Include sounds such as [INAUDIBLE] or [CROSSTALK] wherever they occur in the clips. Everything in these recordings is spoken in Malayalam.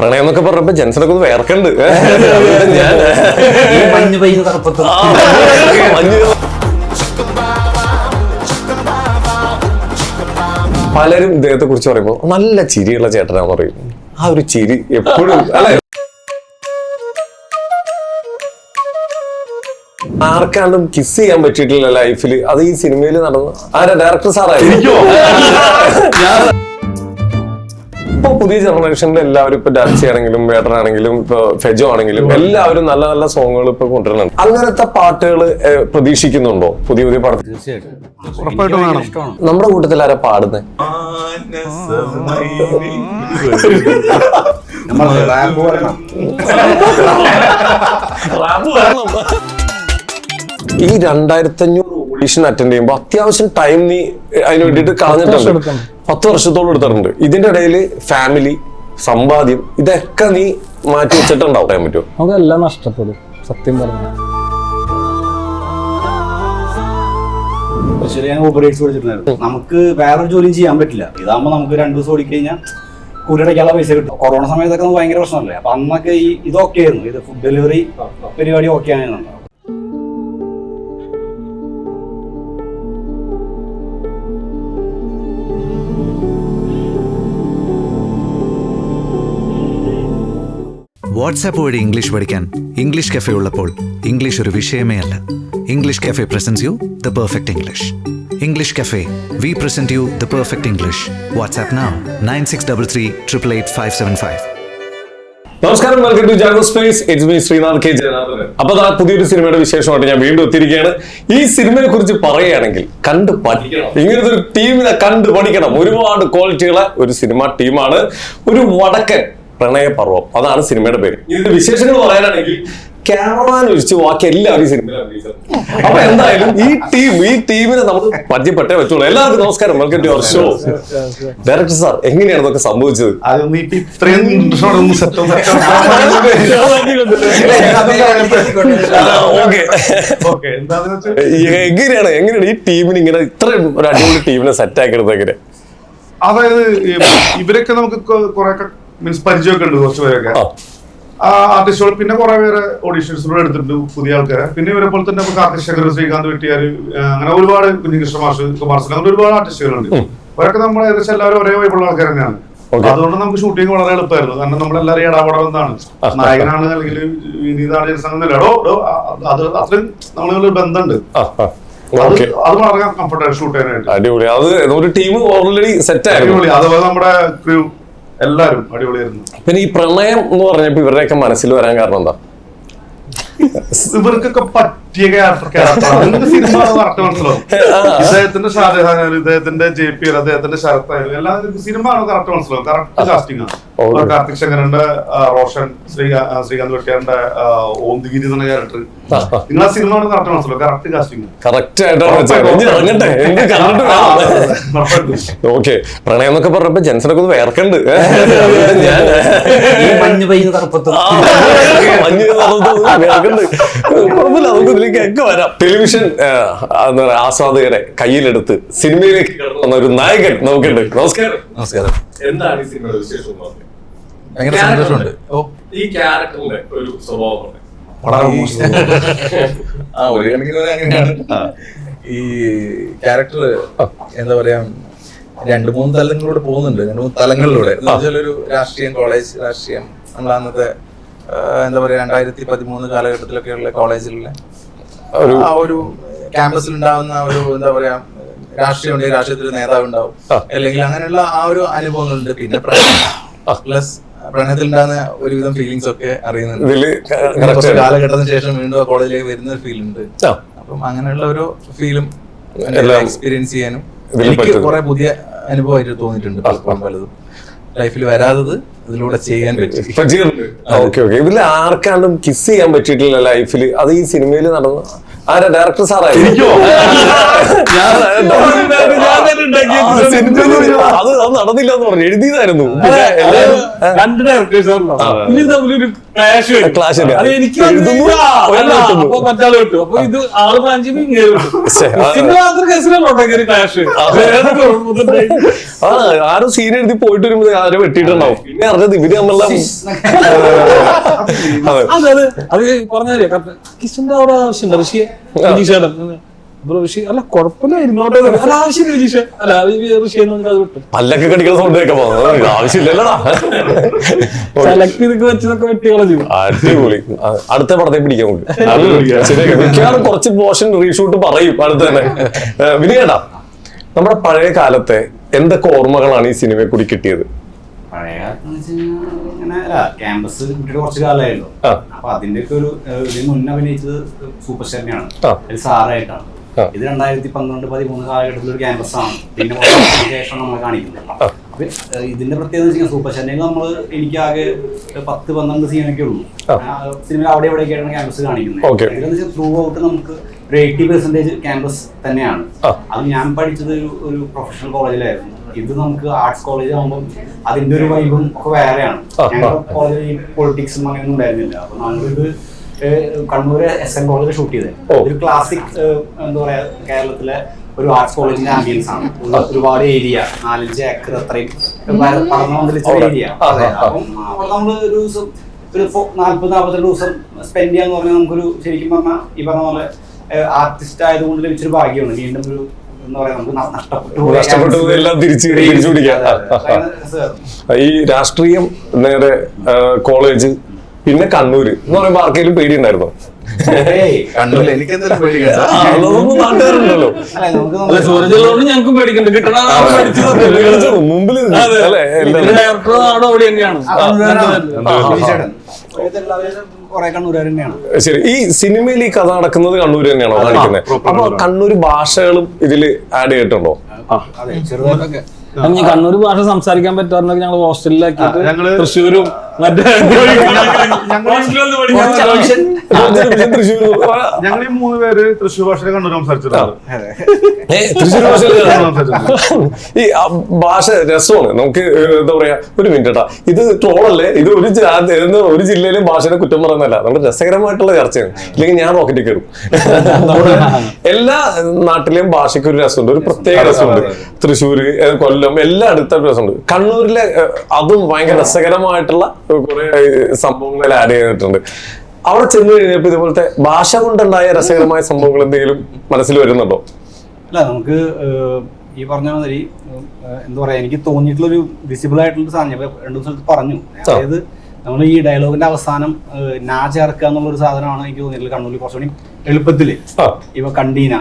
പ്രണയം എന്നൊക്കെ പറഞ്ഞപ്പോ ജെൻസനൊക്കെ ഒന്ന് വേർക്കുണ്ട് ഞാൻ ഈ മഞ്ഞ് പെയ്യുന്ന തണുപ്പത്ത്. മഞ്ഞ്. പലരും ഇദ്ദേഹത്തെ കുറിച്ച് പറയുമ്പോൾ നല്ല ചിരിയുള്ള ചേട്ടനാന്ന് പറയും. ആ ഒരു ചിരി എപ്പോഴും അല്ലെ? ആർക്കാണ്ടും കിസ് ചെയ്യാൻ പറ്റിയിട്ടില്ല ലൈഫിൽ അത് ഈ സിനിമയിൽ നടന്നു ആരാ? ഡയറക്ടർ സാറായിരിക്കും [LAUGHS] ഇപ്പൊ പുതിയ ജനറേഷനിൽ എല്ലാവരും ഇപ്പൊ ഡാൻസ് വേട്ടർ ആണെങ്കിലും ഇപ്പൊ ഫെജോ ആണെങ്കിലും എല്ലാവരും നല്ല നല്ല സോങ്ങുകൾ ഇപ്പൊ കൊണ്ടുവരുന്നുണ്ട്. അങ്ങനത്തെ പാട്ടുകൾ പ്രതീക്ഷിക്കുന്നുണ്ടോ? പുതിയ പുതിയ പാട്ട്. തീർച്ചയായിട്ടും. നമ്മുടെ കൂട്ടത്തിൽ ആരാ പാടുന്നത് ഈ രണ്ടായിരത്തി അഞ്ഞൂറ് ഓഡീഷൻ അറ്റൻഡ് ചെയ്യുമ്പോൾ അത്യാവശ്യം ടൈം നീ അതിന് വേണ്ടിയിട്ട് കളഞ്ഞിട്ടുണ്ട്. പത്ത് വർഷത്തോളം എടുത്തിട്ടുണ്ട്. ഇതിന്റെ ഇടയിൽ ഫാമിലി സമ്പാദ്യം ഇതൊക്കെ നീ മാറ്റി വെച്ചിട്ടുണ്ടാവും. പറയാൻ പറ്റുമോ? അതെല്ലാം നഷ്ടപ്പെടും. സത്യം പറഞ്ഞു. പക്ഷേ ഞാൻ നമുക്ക് വേറൊരു ജോലിയും ചെയ്യാൻ പറ്റില്ല. ഇതാകുമ്പോൾ നമുക്ക് രണ്ടു ദിവസം ഓടിക്കഴിഞ്ഞാൽ കൂലിയടയ്ക്കാനുള്ള പൈസ കിട്ടും. കൊറോണ സമയത്തൊക്കെ നമുക്ക് ഭയങ്കര പ്രശ്നമല്ലേ? അപ്പൊ അന്നൊക്കെ ഈ ഇത് ഓക്കെ ആയിരുന്നു ഇത് ഫുഡ് ഡെലിവറി പരിപാടി ഓക്കെ ആയിരുന്നു വാട്സാപ്പ് വഴി ഇംഗ്ലീഷ് പഠിക്കാൻ ഇംഗ്ലീഷ് കഫേ ഉള്ളപ്പോൾ ഇംഗ്ലീഷ് ഒരു വിഷയമേ അല്ല. English cafe presents you the perfect English English cafe we present you the perfect English WhatsApp now nine six double three triple eight five seven five നമസ്കാരം welcome to Jago space it's me Sreenath K. Jayanathan. അപ്പൊ അതാ പുതിയൊരു സിനിമയുടെ വിശേഷമായിട്ട് ഞാൻ വീണ്ടും എത്തിയിരിക്കുകയാണ്. ഈ സിനിമയെ കുറിച്ച് പറയുകയാണെങ്കിൽ കണ്ട് പഠിക്കണം. ഇങ്ങനത്തെ ഒരു ടീമിനെ കണ്ട് പഠിക്കണം. ഒരുപാട് ക്വാളിറ്റികളെ ഒരു സിനിമ ടീമാണ് ഒരു വടക്കൻ പ്രണയപർവം അതാണ് സിനിമയുടെ പേര് ഇതിന്റെ വിശേഷങ്ങൾ പറയാനാണെങ്കിൽ ക്യാമറമാൻ ഒഴിച്ച് ബാക്കി എല്ലാവരും ഈ സിനിമയിൽ അപ്പൊ എന്തായാലും ഈ ടീം ഈ ടീമിനെ നമുക്ക് പരിചയപ്പെട്ടേ പറ്റുള്ളൂ എല്ലാവർക്കും നമസ്കാരം welcome to our show director sir എങ്ങനെയാണ് ഇതൊക്കെ സംഭവിച്ചത് എങ്ങനെയാണ് എങ്ങനെയാണ് ഈ ടീമിന് ഇങ്ങനെ ഇത്രയും ഒരു അടിപൊളി ടീമിനെ സെറ്റ് ആക്കിയത് എങ്ങനെ അതായത് ഇവരൊക്കെ നമുക്ക് കുറെ മീൻസ് പരിചയമൊക്കെ ഉണ്ട് കുറച്ച് പേരൊക്കെ. ആർട്ടിസ്റ്റുകൾ പിന്നെ കുറെ പേര് ഓഡീഷൻസിലൂടെ എടുത്തിട്ടുണ്ട് പുതിയ ആൾക്കാരെ. പിന്നെ ഇവരെ പോലെ തന്നെ കാർത്തിക് ശങ്കർ ശ്രീകാന്ത് വെട്ടിയാർ അങ്ങനെ ഒരുപാട് കുഞ്ഞികൃഷ്ണ മാഷ് കുമാർ സിംഗ് അങ്ങനെ ഒരുപാട് ആർട്ടിസ്റ്റുകളുണ്ട് അവരൊക്കെ നമ്മൾ ഏകദേശം എല്ലാവരും ഒരേ വൈബുള്ള ആൾക്കാർ തന്നെയാണ്. അതുകൊണ്ട് നമുക്ക് ഷൂട്ടിംഗ് വളരെ എളുപ്പമായിരുന്നു. കാരണം നമ്മളെല്ലാവരും ഇടപെടാൻ എന്താണ്? നായകനാണ് അല്ലെങ്കിൽ വിനീതാണ് ജനസംഘം എടോ എടോ, ആ- അത് അത്രയും നമ്മളൊരു ബന്ധമുണ്ട്. അത് വളരെ കംഫർട്ടായിട്ട് ഷൂട്ട് ചെയ്യാനായിട്ട്. അടിപൊളി. അത് ഒരു ടീം ഓൾറെഡി സെറ്റ് ആയിരുന്നു. അതുപോലെ നമ്മുടെ ക്രൂ എല്ലാരും അടിപൊളിയായിരുന്നു. പിന്നെ ഈ പ്രണയം എന്ന് പറഞ്ഞപ്പോ ഇവരുടെയൊക്കെ മനസ്സിൽ വരാൻ കാരണം എന്താ? ഇവർക്കൊക്കെ പറ്റിയ ക്യാരക്ടർ സിനിമ കറക്റ്റ് മനസ്സിലാവും. [LAUGHS] ഇദ്ദേഹത്തിന്റെ ഷാജഹാൻ ഇദ്ദേഹത്തിന്റെ ജെ പി ആയാലും അദ്ദേഹത്തിന്റെ ശരത് ആയാലും എല്ലാം സിനിമ കറക്റ്റ് മനസ്സിലാവും. കറക്റ്റ് കാസ്റ്റിംഗ് ആണ്. കാർത്തിക് ശങ്കരന്റെ റോഷൻ ശ്രീ ശ്രീകാന്ത് വെട്ടിയാറിന്റെ ഓന്തിഗിരി എന്ന ക്യാരക്ടർ നിങ്ങൾ ആ സിനിമ കറക്റ്റ് മനസ്സിലോ കറക്റ്റ് കാസ്റ്റിംഗ് കറക്റ്റ് ആയിട്ടാണ് ഓക്കെ. പ്രണയം എന്നൊക്കെ പറഞ്ഞപ്പോ ജെൻസനൊക്കെ ഒന്ന് വേർക്കുണ്ട്. ഞാൻ ഈ മഞ്ഞ് പെയ്യുന്ന തണുപ്പത്ത്. ആ, മഞ്ഞ് നിറഞ്ഞത് വേർക്കുണ്ട്. കുഴപ്പമില്ല നമുക്ക് ഇതിലേക്ക് ഒക്കെ വരാം. ടെലിവിഷൻ എന്താ പറയാ, ആസ്വാദകരെ കയ്യിലെടുത്ത് സിനിമയിലേക്ക് കടന്നു വന്ന ഒരു നായകൻ നമുക്കുണ്ട്. നമസ്കാരം. നമസ്കാരം. എന്താണ് ഈ സിനിമയുടെ വിശേഷം? ഭയങ്കര സന്തോഷമുണ്ട്. ഓ ഈ ക്യാരക്ടറിന്റെ ഒരു സ്വഭാവം ആ ഒരു കണക്കിന് അങ്ങനെയാണ്. ഈ ക്യാരക്ടർ എന്താ പറയാ രണ്ട് മൂന്ന് തലങ്ങളിലൂടെ പോകുന്നുണ്ട്. രണ്ട് മൂന്ന് തലങ്ങളിലൂടെ. ഒരു രാഷ്ട്രീയം കോളേജ് രാഷ്ട്രീയം. നമ്മൾ അന്നത്തെ എന്താ പറയാ രണ്ടായിരത്തി പതിമൂന്ന് കാലഘട്ടത്തിലൊക്കെയുള്ള കോളേജിലുള്ള ഒരു ആ ഒരു ക്യാമ്പസിൽ ഉണ്ടാവുന്ന ഒരു എന്താ പറയാ രാഷ്ട്രീയം ഉണ്ടെങ്കിൽ രാഷ്ട്രീയത്തിൽ നേതാവ് ഉണ്ടാവും. അല്ലെങ്കിൽ അങ്ങനെയുള്ള ആ ഒരു അനുഭവങ്ങളുണ്ട്. പിന്നെ പ്ലസ് പ്രണയത്തിൽ ഉണ്ടാകുന്ന ഒരുവിധം ഫീലിങ്സ് ഒക്കെ അറിയുന്നുണ്ട്. കാലഘട്ടത്തിന് ശേഷം വീണ്ടും കോളേജിലേക്ക് വരുന്ന ഒരു ഫീൽ ഉണ്ട്. അപ്പം അങ്ങനെയുള്ള ഒരു ഫീലും എക്സ്പീരിയൻസ് ചെയ്യാനും എനിക്ക്. കുറെ പുതിയ അനുഭവമായിട്ട് തോന്നിയിട്ടുണ്ട് പലപ്പോഴും പലതും. ലൈഫിൽ വരാത്തത് ഇതിലൂടെ ചെയ്യാൻ പറ്റും. Okay okay. ഇതിൽ ആർക്കാണ്ടും കിസ് ചെയ്യാൻ പറ്റിയിട്ടില്ല ലൈഫിൽ അത് ഈ സിനിമയിൽ നടന്നു ആരാ? ഡയറക്ടർ ഒരു- [LAUGHS] അത് അത് നടന്നില്ല എന്ന് പറഞ്ഞു. എഴുതിയതായിരുന്നു. രണ്ട് ഡയറക്ടേഴ്സ് തമ്മിലൊരു ക്ലാഷ് എനിക്ക് മറ്റാൾ കിട്ടും അപ്പൊ ഇത് ആൾ [LAUGHS] മാത്രം ക്ലാഷ് ആരും സീൻ എഴുതി പോയിട്ട് വരുമ്പോ ആരോ വെട്ടിയിട്ടുണ്ടാവും. പിന്നെ അറിഞ്ഞത് ഇവർ നമ്മളെല്ലാം [LAUGHS] അതെ. അതെ അത്. പറഞ്ഞാലേ കിഷന്റെ അവിടെ ആവശ്യമുണ്ട്. ഋഷിയെ അല്ല ആവശ്യമില്ല അല്ല ഋഷി എന്ന് പറഞ്ഞാൽ അത് വിട്ടു? പല്ലൊക്കെ കടിക്കുന്ന സൗണ്ട് കേൾക്കാൻ പോകുന്നത് ആവശ്യമില്ലല്ലടാ. [LAUGHS] സെലക്ട് ചെയ്തൊക്കെ വെച്ചതൊക്കെ വെട്ടി കളഞ്ഞു അടിപൊളി. അടുത്ത പടത്തെ പിടിക്കാൻ [LAUGHS] മിക്കവാറും കുറച്ച് പോർഷൻ റീഷൂട്ട് പറയും അടുത്ത തന്നെ. വിനിയേട്ടാ നമ്മുടെ പഴയ കാലത്തെ എന്തൊക്കെ ഓർമ്മകളാണ് ഈ സിനിമയെ കൂടി കിട്ടിയത്? പഴയ ക്യാമ്പസ് കിട്ടിയിട്ട് കുറച്ച് കാലമായല്ലോ. അപ്പൊ അതിന്റെ ഒക്കെ ഒരു ഇതിന് മുന്നേ അഭിനയിച്ചത് സൂപ്പർ സ്റ്റാറിനെയാണ്. സാറായിട്ടാണ്. ഇത് രണ്ടായിരത്തി പന്ത്രണ്ട് പതിമൂന്ന് കാലഘട്ടത്തിൽ ഒരു ക്യാമ്പസ് ആണ് പിന്നെ ശേഷം നമ്മൾ കാണിക്കുന്നത്. അപ്പൊ ഇതിന്റെ പ്രത്യേകത വെച്ചാൽ സൂപ്പർ ചെന്നൈ നമ്മൾ എനിക്കാകെ പത്ത് പന്ത്രണ്ട് സീനൊക്കെ ഉള്ളൂ. സിനിമ അവിടെ എവിടെയൊക്കെയാണ് ക്യാമ്പസ് കാണിക്കുന്നത്. വെച്ചാൽ ത്രൂ ഔട്ട് നമുക്ക് ഒരു എയ്റ്റി പെർസെന്റേജ് ക്യാമ്പസ് തന്നെയാണ്. അത് ഞാൻ പഠിച്ചത് ഒരു പ്രൊഫഷണൽ കോളേജിലായിരുന്നു ഇത് നമുക്ക് ആർട്സ് കോളേജ് ആകുമ്പോൾ അതിന്റെ ഒരു വൈബും ഒക്കെ വേറെയാണ്. ഞങ്ങളുടെ. കോളേജിൽ പൊളിറ്റിക്സും അങ്ങനെയൊന്നും ഉണ്ടായിരുന്നില്ല. അപ്പൊ നമ്മളിത് കണ്ണൂർ എസ് എൻ കോളേജിൽ ഷൂട്ട് ചെയ്തത് ഒരു ക്ലാസിക് എന്താ പറയാ കേരളത്തിലെ ഒരു ആർട്സ് കോളേജിന്റെ ആംബിയൻസ് ആണ്. ഒരുപാട് ഏരിയ നാലഞ്ച് ഏക്കർ അത്രയും അവിടെ. ഏരിയ. അപ്പം അവിടെ നമ്മൾ ഒരു ദിവസം ഒരു നാല്പത് നാൽപ്പത്തിരണ്ട് ദിവസം സ്പെൻഡ് ചെയ്യാന്ന് പറഞ്ഞാൽ നമുക്കൊരു ശരിക്കും പറഞ്ഞാൽ ഈ പറഞ്ഞ പോലെ ആർട്ടിസ്റ്റ് ആയതുകൊണ്ട് ലഭിച്ചൊരു ഭാഗ്യമാണ്. വീണ്ടും ഒരു എന്താ പറയാ നമുക്ക് നഷ്ടപ്പെട്ടു നഷ്ടപ്പെട്ടത് എല്ലാം തിരിച്ചു പിടിക്കാം. ഈ രാഷ്ട്രീയം നേരെ കോളേജ് പിന്നെ കണ്ണൂര് എന്ന് പറയുമ്പോ ആർക്കെങ്കിലും ഞങ്ങൾക്കും പേടിക്കണ്ട. കിട്ടണ മുമ്പിൽ കണ്ണൂരുകാർ തന്നെയാണ്. ശരി. ഈ സിനിമയിൽ ഈ കഥ നടക്കുന്നത് കണ്ണൂര് തന്നെയാണോ കാണിക്കുന്നത് proper അപ്പൊ കണ്ണൂര് കണ്ണൂർ ഭാഷകളും ഇതിൽ ആഡ് ചെയ്തിട്ടുണ്ടോ? അതെ ചെറുതായിട്ടൊക്കെ. ഞാൻ കണ്ണൂർ ഭാഷ സംസാരിക്കാൻ പറ്റാറുണ്ടെങ്കിൽ ഞങ്ങൾ ഹോസ്റ്റലിലാക്കിയിട്ട് തൃശ്ശൂരും മറ്റേ [LAUGHS] തൃശ്ശൂർ ഞങ്ങൾ ഈ മൂന്ന് പേര് തൃശ്ശൂർ ഭാഷയിൽ കണ്ണൂർ സംസാരിച്ചിട്ടുണ്ട് തൃശ്ശൂർ സംസാരിച്ചിട്ടുണ്ട് [LAUGHS] ഈ ഭാഷ രസമാണ്. നമുക്ക് എന്താ പറയാ ഒരു മിനിറ്റ് കേട്ടാ ഇത് ട്രോളല്ലേ? ഇത് ഒരു ഒരു ജില്ലയിലും ഭാഷയുടെ കുറ്റം പറയുന്നതല്ല. നമ്മുടെ രസകരമായിട്ടുള്ള ചർച്ചയാണ്. ഇല്ലെങ്കിൽ ഞാൻ റോക്കറ്റിൽ കയറും നമ്മുടെ എല്ലാ നാട്ടിലെയും ഭാഷയ്ക്ക് ഒരു രസമുണ്ട്. ഒരു പ്രത്യേക രസമുണ്ട്. തൃശ്ശൂര് കൊല്ലം എല്ലാ അടുത്ത രസമുണ്ട്. കണ്ണൂരിലെ അതും ഭയങ്കര രസകരമായിട്ടുള്ള കുറെ സംഭവങ്ങൾ ആഡ് ചെയ്തിട്ടുണ്ട്. അവിടെ ചെന്ന് കഴിഞ്ഞപ്പോ ഇതുപോലത്തെ ഭാഷ കൊണ്ടുണ്ടായ രസകരമായ സംഭവങ്ങൾ എന്തെങ്കിലും മനസ്സിൽ വരുന്നുണ്ടോ? അല്ല നമുക്ക് ഈ പറഞ്ഞ മാതിരി എന്താ പറയാ എനിക്ക് തോന്നിയിട്ടുള്ള ഒരു വിസിബിൾ ആയിട്ടുള്ള സാധനം ഞാൻ രണ്ടു സ്ഥലത്ത് പറഞ്ഞു. അതായത് നമ്മൾ ഈ ഡയലോഗിന്റെ അവസാനം നാ ചേർക്കുക എന്നുള്ള ഒരു സാധനമാണ് എനിക്ക് തോന്നിയിട്ടുള്ളത് കണ്ണൂരിൽ കുറച്ചുകൂടി എളുപ്പത്തിൽ. എളുപ്പത്തിൽ ഇവ കണ്ടീന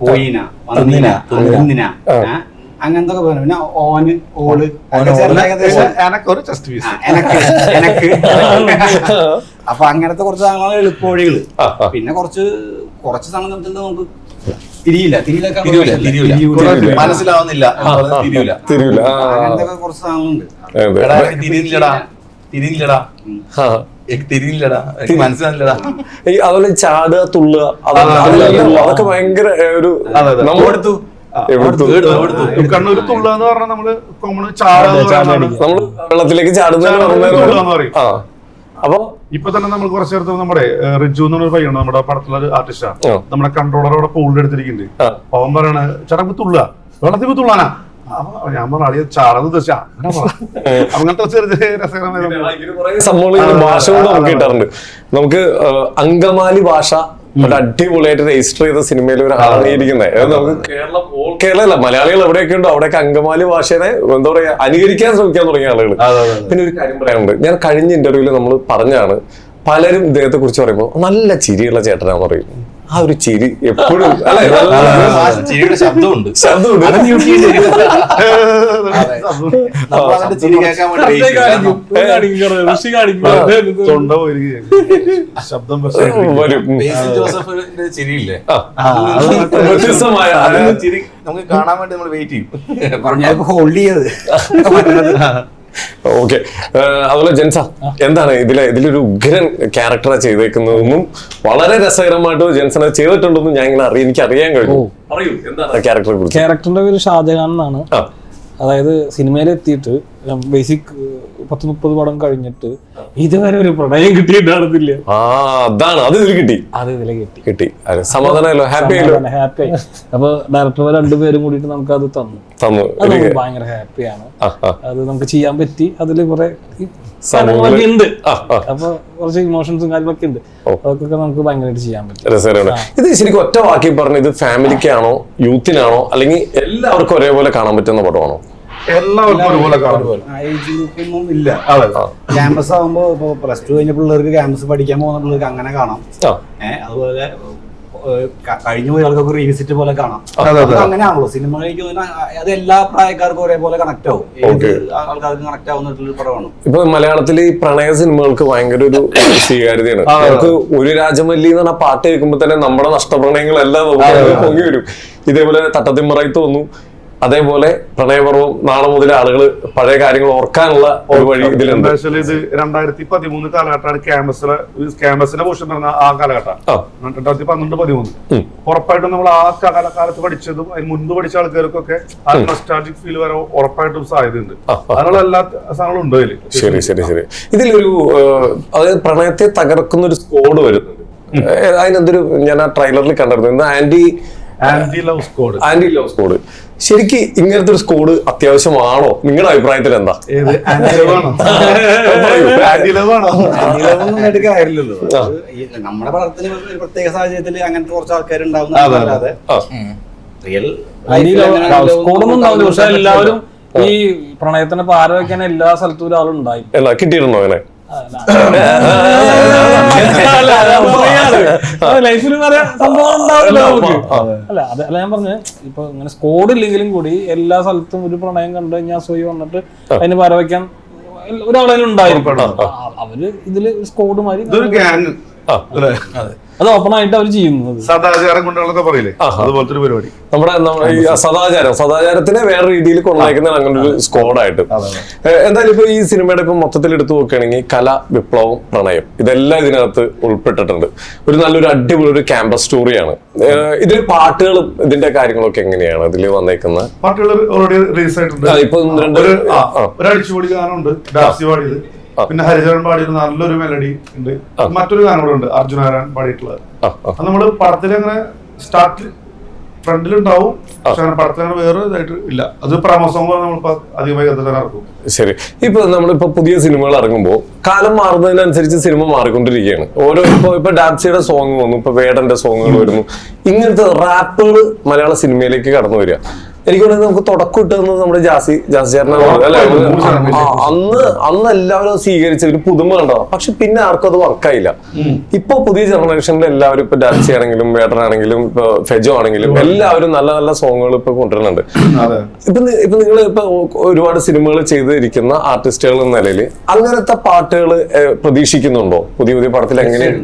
പോയിന വന്നീന തിന്നിന ഏഹ്, അങ്ങനത്തെ ഒക്കെ പറഞ്ഞു പിന്നെ ഓന് ഓൾ എനക്ക് അപ്പൊ അങ്ങനത്തെ കുറച്ച് സാധനങ്ങളാണ് എളുപ്പവഴികൾ. ആ, ആ. പിന്നെ കുറച്ച് കുറച്ച് സാധനം നമുക്ക് തിരിയില്ല തിരിയിലൊക്കെ തിരിയൂല തിരിയൂല. തിരിയൂല. മനസ്സിലാവുന്നില്ല. തിരിയില്ല കുറച്ച് സാധനങ്ങളുണ്ട്. എടാ തിരിയില്ലടാ. തിരിയില്ലടാ. തിരിയില്ലടാ. മനസ്സിലാവില്ലടാ അതുപോലെ ചാടുക തുള്ളുക അതൊക്കെ ഭയങ്കര ഒരു നമ്മളെടുത്തു കണ്ണൂർ തുള്ള എന്ന് പറഞ്ഞാൽ നമ്മൾ കോമൺ ചാടാന്ന് പറയുന്നതാണ്. വെള്ളത്തിലേക്ക് ചാടുന്നതിന് ചാടുന്നത് പറഞ്ഞ തുള്ളുക പറയും. ആ അപ്പൊ ഇപ്പൊ തന്നെ നമ്മൾ കുറച്ച് നേരത്തെ നമ്മുടെ റിജു എന്ന് പറഞ്ഞ പയ്യാണ് നമ്മുടെ പടത്തിലെ ഒരു ആർട്ടിസ്റ്റാണ് നമ്മുടെ കൺട്രോളർ അവിടെ പൂളിൽ എടുത്തിരിക്കുന്നുണ്ട്. അവൻ പറയാണ് ചടങ്ങ് തുള്ള തുള്ളുക. വെള്ളത്തിൽ തുള്ളാനാ. ഞാൻ പറഞ്ഞു അളിയ ചാടുന്നത് തീർച്ച [LAUGHS] അങ്ങനത്തെ ചെറിയ രസകരമായ സംഭവങ്ങൾ. ഭാഷ കൊണ്ട് നമുക്ക് കിട്ടാറുണ്ട് നമുക്ക് അങ്കമാലി ഭാഷ ഒരു അടിപൊളിയായിട്ട് രജിസ്റ്റർ ചെയ്ത സിനിമയിൽ ഒരു അടങ്ങിയിരിക്കുന്നത് അത് നമുക്ക് കേരളം ഓൾ കേരള മലയാളികൾ എവിടെയൊക്കെ ഉണ്ടോ അവിടെയൊക്കെ അങ്കമാലി ഭാഷയെ എന്താ പറയാ അനുകരിക്കാൻ ശ്രമിക്കാൻ തുടങ്ങിയ ആളുകൾ പിന്നെ ഒരു കാര്യം പറയാനുണ്ട്. ഞാൻ കഴിഞ്ഞ ഇന്റർവ്യൂവിൽ നമ്മൾ പറഞ്ഞാണ് പലരും ഇദ്ദേഹത്തെ കുറിച്ച് പറയുമ്പോൾ നല്ല ചിരിയുള്ള ചേട്ടനാന്ന് പറയും. ആ ഒരു ചിരി എപ്പോഴും ചിരിയുടെ ശബ്ദമുണ്ട് ശബ്ദമുണ്ട് തൊണ്ട ശബ്ദം. ജോസഫിന്റെ ചിരിയില്ലേ ചിരി നമുക്ക് കാണാൻ വേണ്ടി നമ്മൾ വെയിറ്റ് ചെയ്യും പറഞ്ഞാൽ ഹോൾഡ് ചെയ്ത് ഓക്കെ അതുപോലെ ജെൻസ എന്താണ് ഇതിലെ ഇതിലൊരു ഉഗ്രൻ ക്യാരക്ടറാണ് ചെയ്തേക്കുന്നതെന്നും വളരെ രസകരമായിട്ട് ജെൻസൺ അത് ചെയ്തിട്ടുണ്ടെന്നും ഞാൻ ഇങ്ങനെ അറിയാം എനിക്ക് അറിയാൻ കഴിഞ്ഞു അറിയൂ എന്താണ് ക്യാരക്ടറെ കുറിച്ച് ക്യാരക്ടറിന്റെ പേര് ഷാജഹാൻ എന്നാണ്. അതായത് സിനിമയിൽ എത്തിയിട്ട് ബേസിക് പത്ത് മുപ്പത് പടം കഴിഞ്ഞിട്ട് ഇതുവരെ ഒരു പ്രണയം കിട്ടിയിട്ടുണ്ടായിരുന്നില്ല. ആ അതാണ്. അത് ഇതിൽ കിട്ടി. അത് ഇതിലെ കിട്ടി. കിട്ടി. സമാധാനമല്ലോ ഹാപ്പി ആയല്ലോ. ഹാപ്പി ആയി. അപ്പൊ ഡയറക്ടർമാർ രണ്ടുപേരും കൂടിയിട്ട് നമുക്ക് അത് തന്നു. തന്നു. അത് ഭയങ്കര ഹാപ്പിയാണ് അത് നമുക്ക് ചെയ്യാൻ പറ്റി. അതിൽ കുറെ സാധനങ്ങളൊക്കെ ഉണ്ട്. അപ്പൊ കുറച്ച് ഇമോഷൻസും കാര്യങ്ങളൊക്കെ ഉണ്ട്. അതൊക്കെ നമുക്ക് ഭയങ്കരമായിട്ട് ചെയ്യാൻ പറ്റും. രസകരമാണ്. ഇത് ശരിക്കും ഒറ്റ വാക്കി പറഞ്ഞു ഇത് ഫാമിലിക്കാണോ യൂത്തിനാണോ അല്ലെങ്കിൽ എല്ലാവർക്കും ഒരേപോലെ കാണാൻ പറ്റുന്ന പടമാണോ? എല്ലാവർക്കും ഒരുപോലെ കാണും. ഏജ് ഗ്രൂപ്പൊന്നും ഇല്ല. അതെ. ക്യാമ്പസ് ആകുമ്പോ ഇപ്പൊ പ്ലസ് ടു കഴിഞ്ഞ പിള്ളേർക്ക് ക്യാമ്പസ് പഠിക്കാൻ പോകുന്ന പിള്ളേർക്ക് അങ്ങനെ കാണാം. ഏഹ് അതുപോലെ കഴിഞ്ഞു പോയ ആൾക്കൊക്കെ റീവിസിറ്റ് പോലെ കാണാം. അങ്ങനെ ആണല്ലോ അങ്ങനെയാണല്ലോ. തോന്നുന്ന അത് എല്ലാ പ്രായക്കാർക്കും ഒരേപോലെ കണക്ട് ആവും. ഏത് Okay. ആൾക്കാർക്ക് കണക്ട് ആവുന്ന പടമാണ്. ഇപ്പൊ മലയാളത്തിൽ ഈ പ്രണയ സിനിമകൾക്ക് ഭയങ്കര ഒരു [COUGHS] സ്വീകാര്യതയാണ്. നമുക്ക് ഒരു രാജമല്ലി എന്ന് പറഞ്ഞ പാട്ട് കേൾക്കുമ്പോ തന്നെ നമ്മുടെ നഷ്ടപ്രണയങ്ങളെല്ലാം നമുക്ക് പൊങ്ങി വരും. ഇതേപോലെ തട്ടത്തിമ്മറായി തോന്നും അതേപോലെ പ്രണയപർവം നാളെ മുതൽ ആളുകൾ പഴയ കാര്യങ്ങൾ ഓർക്കാനുള്ള ഒരു വഴി ഇതിലുണ്ട്. ഇത് രണ്ടായിരത്തി പതിമൂന്ന് കാലഘട്ടമാണ് ക്യാമ്പസിലെ ക്യാമ്പസിന്റെ പോഷൻ പറഞ്ഞ ആ കാലഘട്ടം. രണ്ടായിരത്തി പന്ത്രണ്ട് പതിമൂന്ന്. ഉറപ്പായിട്ടും നമ്മൾ ആ കാലകാലത്ത് പഠിച്ചതും അതിന് മുൻപ് പഠിച്ച ആൾക്കാർക്കൊക്കെ ആ നൊസ്റ്റാൾജിക് ഫീൽ വരെ ഉറപ്പായിട്ടും സാധ്യതയുണ്ട്. അതിനുള്ള എല്ലാ സാധനങ്ങളും ഉണ്ട് അതിൽ ശരി ശരി ശരി. ഇതിലൊരു അതായത് പ്രണയത്തെ തകർക്കുന്ന ഒരു സ്കോഡ് വരുന്നുണ്ട് അതിനെന്തൊരു ഞാൻ ആ ട്രെയിലറിൽ കണ്ടിരുന്നു. ഇന്ന് anti anti love squad anti love squad ശരിക്ക് ഇങ്ങനത്തെ ഒരു സ്കോഡ് അത്യാവശ്യമാണോ? നിങ്ങളുടെ അഭിപ്രായത്തിൽ എന്താ? ഏത്? ആന്റി ലവ് ആണോ? [LAUGHS] ആന്റി ലവ് ആണോ? നമ്മുടെ പടത്തിന് ഒരു പ്രത്യേക സാഹചര്യത്തിൽ അങ്ങനത്തെ കുറച്ച് ആൾക്കാർ ഉണ്ടാവുന്ന അല്ലാതെ റിയൽ ഉണ്ടാവില്ല. പക്ഷെ എല്ലാവരും ഈ പ്രണയത്തിന് പാര എല്ലാ സ്ഥലത്തും ഒരാളുണ്ടായി. കിട്ടിയിട്ടുണ്ടോ അങ്ങനെ? ലൈഫിൽ അല്ല അത് അല്ല ഞാൻ പറഞ്ഞു ഇപ്പൊ ഇങ്ങനെ സ്കോഡ് ഇല്ലെങ്കിലും കൂടി എല്ലാ സ്ഥലത്തും ഒരു പ്രണയം കണ്ടു കഴിഞ്ഞാൽ സോയി വന്നിട്ട് അതിന് പരവയ്ക്കാൻ വെക്കാൻ ഒരാളതിന് ഉണ്ടായിരിക്കും ആ, അവർ ഇതിൽ സ്കോഡ് മാതിരി അത് ഓപ്പൺ ആയിട്ട് അവർ ചെയ്യുന്നത്. സദാചാരം കൊണ്ടുള്ളതൊക്കെ പറയില്ലേ? അതുപോലത്തെ ഒരു പരിപാടി. നമ്മുടെ സദാചാരം സദാചാരത്തിനെ വേറെ രീതിയിൽ കൊണ്ടുവയ്ക്കുന്ന അങ്ങനെ ഒരു സ്കോഡായിട്ട് എന്തായാലും ഇപ്പൊ ഈ സിനിമയുടെ ഇപ്പൊ മൊത്തത്തിൽ എടുത്തു നോക്കുകയാണെങ്കിൽ കല വിപ്ലവം പ്രണയം ഇതെല്ലാം ഇതിനകത്ത് ഉൾപ്പെട്ടിട്ടുണ്ട്. ഒരു നല്ലൊരു അടിപൊളി ഒരു ക്യാമ്പസ് സ്റ്റോറിയാണ് ഇതിൽ പാട്ടുകളും ഇതിന്റെ കാര്യങ്ങളൊക്കെ എങ്ങനെയാണ് ഇതിൽ വന്നേക്കുന്നത്? പാട്ടുകൾ ഓൾറെഡി റിലീസ് ആയിട്ടുണ്ട്. ഇപ്പൊ രണ്ട് ഒരു അടിച്ചുപൊളി ഗാനമുണ്ട് പിന്നെ ഹരിചരൺ പാടിയിരുന്ന നല്ലൊരു മെലഡി ഉണ്ട്. മറ്റൊരു ഗാനം കൂടെ ഉണ്ട് അർജുന ആരാൻ പാടിയിട്ടുള്ളത്. അത് നമ്മൾ പടത്തിൽ അങ്ങനെ സ്റ്റാർട്ടിൽ ഫ്രണ്ടിലുണ്ടാവും പക്ഷെ അങ്ങനെ വേറെ ഇതായിട്ട് ഇല്ല. അത് പ്രമോസോങ് നമ്മളിപ്പോ അധികമായി ഇറക്കും ശരി. ഇപ്പൊ നമ്മളിപ്പോ പുതിയ സിനിമകൾ ഇറങ്ങുമ്പോൾ കാലം മാറുന്നതിനനുസരിച്ച് സിനിമ മാറിക്കൊണ്ടിരിക്കുകയാണ്. ഓരോ ഇപ്പൊ ഇപ്പൊ ഡാൻസിയുടെ സോങ് വന്നു ഇപ്പൊ വേടന്റെ സോങ്ങുകൾ വരുന്നു. ഇങ്ങനത്തെ റാപ്പുകൾ മലയാള സിനിമയിലേക്ക് കടന്നു വരിക. എനിക്ക് തോന്നുന്നത് നമുക്ക് തുടക്കം നമ്മുടെ ജാസി ജാസി ചേട്ടനാണ്. അന്ന് അന്ന് എല്ലാവരും അത് സ്വീകരിച്ച ഒരു പുതുമ കണ്ടതാണ്. പക്ഷെ പിന്നെ ആർക്കും അത് വർക്കായില്ല ഇപ്പൊ പുതിയ ജനറേഷനിൽ എല്ലാവരും ഇപ്പൊ ഡാൻസി ആണെങ്കിലും വേട്ടനാണെങ്കിലും ഇപ്പൊ ഫെജോ ആണെങ്കിലും എല്ലാവരും നല്ല നല്ല സോങ്ങുകൾ ഇപ്പൊ കൊണ്ടുവരുന്നുണ്ട്. അതെ. ഇപ്പൊ ഇപ്പൊ നിങ്ങൾ ഇപ്പൊ ഒരുപാട് സിനിമകൾ ചെയ്തിരിക്കുന്ന ആർട്ടിസ്റ്റുകൾ എന്ന നിലയിൽ അങ്ങനത്തെ പാട്ടുകൾ പ്രതീക്ഷിക്കുന്നുണ്ടോ? പുതിയ പുതിയ പടത്തിൽ എങ്ങനെയാണ്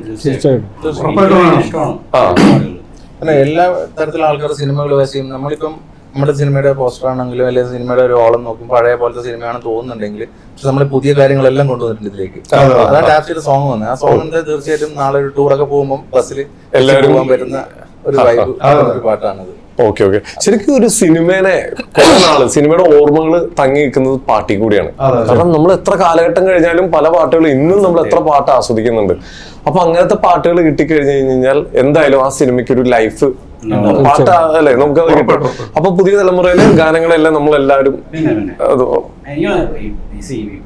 അല്ല എല്ലാ തരത്തിലുള്ള ആൾക്കാർ സിനിമകൾ വശയും നമ്മളിപ്പം നമ്മുടെ സിനിമയുടെ പോസ്റ്റർ ആണെങ്കിലും അല്ലെങ്കിൽ സിനിമയുടെ ഒരു ഓളം നോക്കും പഴയ പോലത്തെ സിനിമയാണ് തോന്നുന്നുണ്ടെങ്കിൽ പക്ഷെ നമ്മൾ പുതിയ കാര്യങ്ങളെല്ലാം കൊണ്ടുവന്നിട്ടുണ്ട് ഇതിലേക്ക്. അതാണ് ടാപ്പ് ചെയ്ത സോങ് വന്നത്. ആ സോങ്ങിന്റെ തീർച്ചയായിട്ടും നാളെ ഒരു ടൂറൊക്കെ പോകുമ്പോൾ ബസ്സിൽ എല്ലാവരും- പോകാൻ പറ്റുന്ന ഒരു വൈബ് ഒരു പാട്ടാണത്. ഓക്കെ ഓക്കെ ശരിക്കും ഒരു സിനിമേനെ കുറെ നാൾ സിനിമയുടെ ഓർമ്മകൾ തങ്ങി നിൽക്കുന്നത് പാട്ടി കൂടിയാണ്. കാരണം നമ്മൾ എത്ര കാലഘട്ടം കഴിഞ്ഞാലും പല പാട്ടുകൾ ഇന്നും നമ്മൾ എത്ര പാട്ട് ആസ്വദിക്കുന്നുണ്ട്. അപ്പൊ അങ്ങനത്തെ പാട്ടുകൾ കിട്ടിക്കഴിഞ്ഞു കഴിഞ്ഞാൽ എന്തായാലും ആ സിനിമയ്ക്ക് ഒരു ലൈഫ് പാട്ട് അല്ലേ നമുക്ക് അത് കിട്ടും അപ്പൊ പുതിയ തലമുറയിലെ ഗാനങ്ങളെല്ലാം നമ്മൾ എല്ലാവരും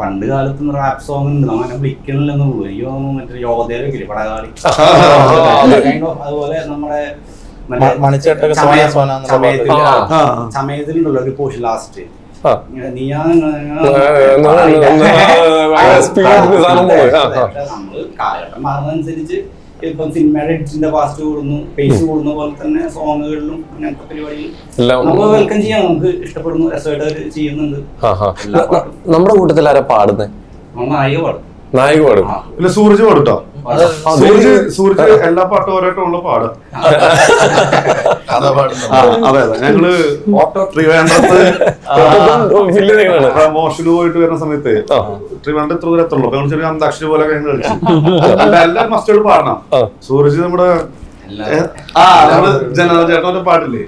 പണ്ട് കാലത്ത് റാപ്പ് സോങ് ഉണ്ട്. അങ്ങനെ വിളിക്കണില്ലെന്നുള്ളൂ. എനിക്ക് തോന്നുന്നു മറ്റേ യോധയിലൊക്കെ പടകാളി. [LAUGHS] അതുപോലെ നമ്മുടെ ചമയത്തിലുണ്ടല്ലോ ഒരു പോഷൻ ലാസ്റ്റ് നമ്മൾ കാലഘട്ടം മാറുന്നതനുസരിച്ച് ഇപ്പം സിനിമയുടെ എഡിറ്റിന്റെ ഫാസ്റ്റ് കൂടുന്നു പേസ് കൂടുന്ന പോലെ തന്നെ സോങ്ങുകളിലും അങ്ങനത്തെ പരിപാടികളും നമ്മൾ വെൽക്കം ചെയ്യാം നമുക്ക് ഇഷ്ടപ്പെടുന്നു രസമായിട്ട് ചെയ്യുന്നുണ്ട് നമ്മുടെ കൂട്ടത്തിൽ ആരാ പാടുന്നത് നായിക പാടും നായിക പാടും സൂരജ് പാടുട്ടോ അത് സൂരജ് സൂരജ് എല്ലാ പാട്ടും ഓരോ ടോണിൽ പാടും. ആ, അതെ അതെ. ഞങ്ങൾ ട്രിവാൻഡ്രത്ത് പ്രമോഷന് പോയിട്ട് വരുന്ന സമയത്ത്. ട്രിവാൻഡ്രം എത്ര ദൂരം എത്തുള്ളൂ അപ്പൊ ഞങ്ങൾ ചെറിയ അന്താക്ഷരി പോലെ കഴിഞ്ഞു കളിച്ചു. എല്ലാവരും മസ്റ്റുകൾ പാടണം. സൂരജ് നമ്മുടെ ആ നമ്മൾ ജനറൽ ചേട്ടന്റെ പാട്ടില്ലേ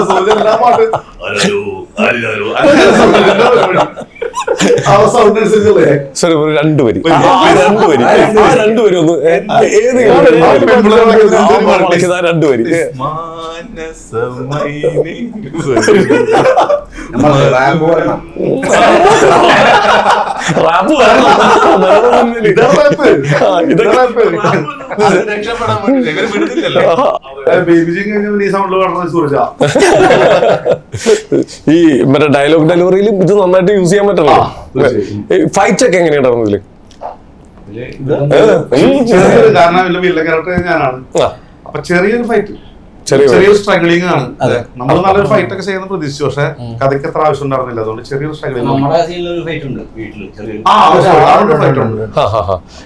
അതുപോലെ എല്ലാ പാട്ടും സോറി ഒരു രണ്ട് വരി രണ്ട് വരി ആ രണ്ട് വരി ഒന്ന് ഏത് രണ്ട് വരി നമ്മൾ റാപ്പ് വരണം. ജിങ് കഴിഞ്ഞാൽ ഈ മറ്റേ ഡയലോഗ് ഡെലിവറിയിലും ഇത് നന്നായിട്ട് യൂസ് ചെയ്യാൻ പറ്റില്ല ഫൈറ്റ് ഒക്കെ എങ്ങനെയാണ് ഇതിൽ ചെറിയൊരു കാരണം ഞാനാണ്. അപ്പൊ ചെറിയൊരു ഫൈറ്റ് ചെറിയൊരു സ്ട്രഗ്ലിംഗ് ആണ്. നമ്മൾ നല്ലൊരു ഫൈറ്റ് ഒക്കെ ചെയ്യുന്ന പ്രതീക്ഷിച്ചു. പക്ഷെ കഥയ്ക്ക് അത്ര ആവശ്യം ഉണ്ടായിരുന്നില്ല അതുകൊണ്ട് ചെറിയൊരു സ്ട്രഗ്ലിംഗ്.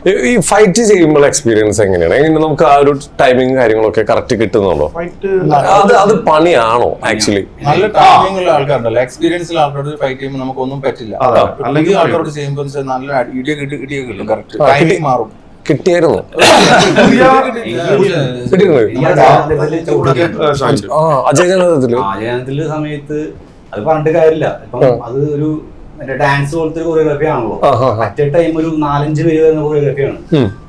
ഈ- ഫൈറ്റ് ചെയ്യുമ്പോൾ എക്സ്പീരിയൻസ് എങ്ങനെയാണ്? എങ്ങനെ നമുക്ക് ആ ഒരു ടൈമിങ് കാര്യങ്ങളൊക്കെ കറക്റ്റ് കിട്ടുന്നുണ്ടോ? ഫൈറ്റ് അത് അത് പണിയാണോ ആക്ച്വലി നല്ല ടൈമിംഗ് ഉള്ള ആൾക്കാരുണ്ടല്ലോ. എക്സ്പീരിയൻസ് ആൾക്കാരോട് ഫൈറ്റ് ചെയ്യുമ്പോൾ നമുക്കൊന്നും പറ്റില്ല. അല്ലെങ്കിൽ ആൾക്കാരോട് ചെയ്യുമ്പോൾ നല്ല ഇടിയൊക്കെ ഇടി- ഇടിയൊക്കെ കിട്ടും. കറക്റ്റ് ടൈമിംഗ് മാറും. കിട്ടിയായിരുന്നു. ഷാജി. ആ അജയ് ജനതത്തിൽ ആചാരത്തിൽ സമയത്ത് അത് പറഞ്ഞിട്ട് കാര്യമില്ല. ഇപ്പം അത് ഒരു ഡാൻസ് പോലത്തെ കൊറിയോഗ്രാഫി ആണല്ലോ. മറ്റേ ടൈം ഒരു നാലഞ്ച് പേര് വരുന്ന കൊറിയോഗ്രാഫിയാണ്.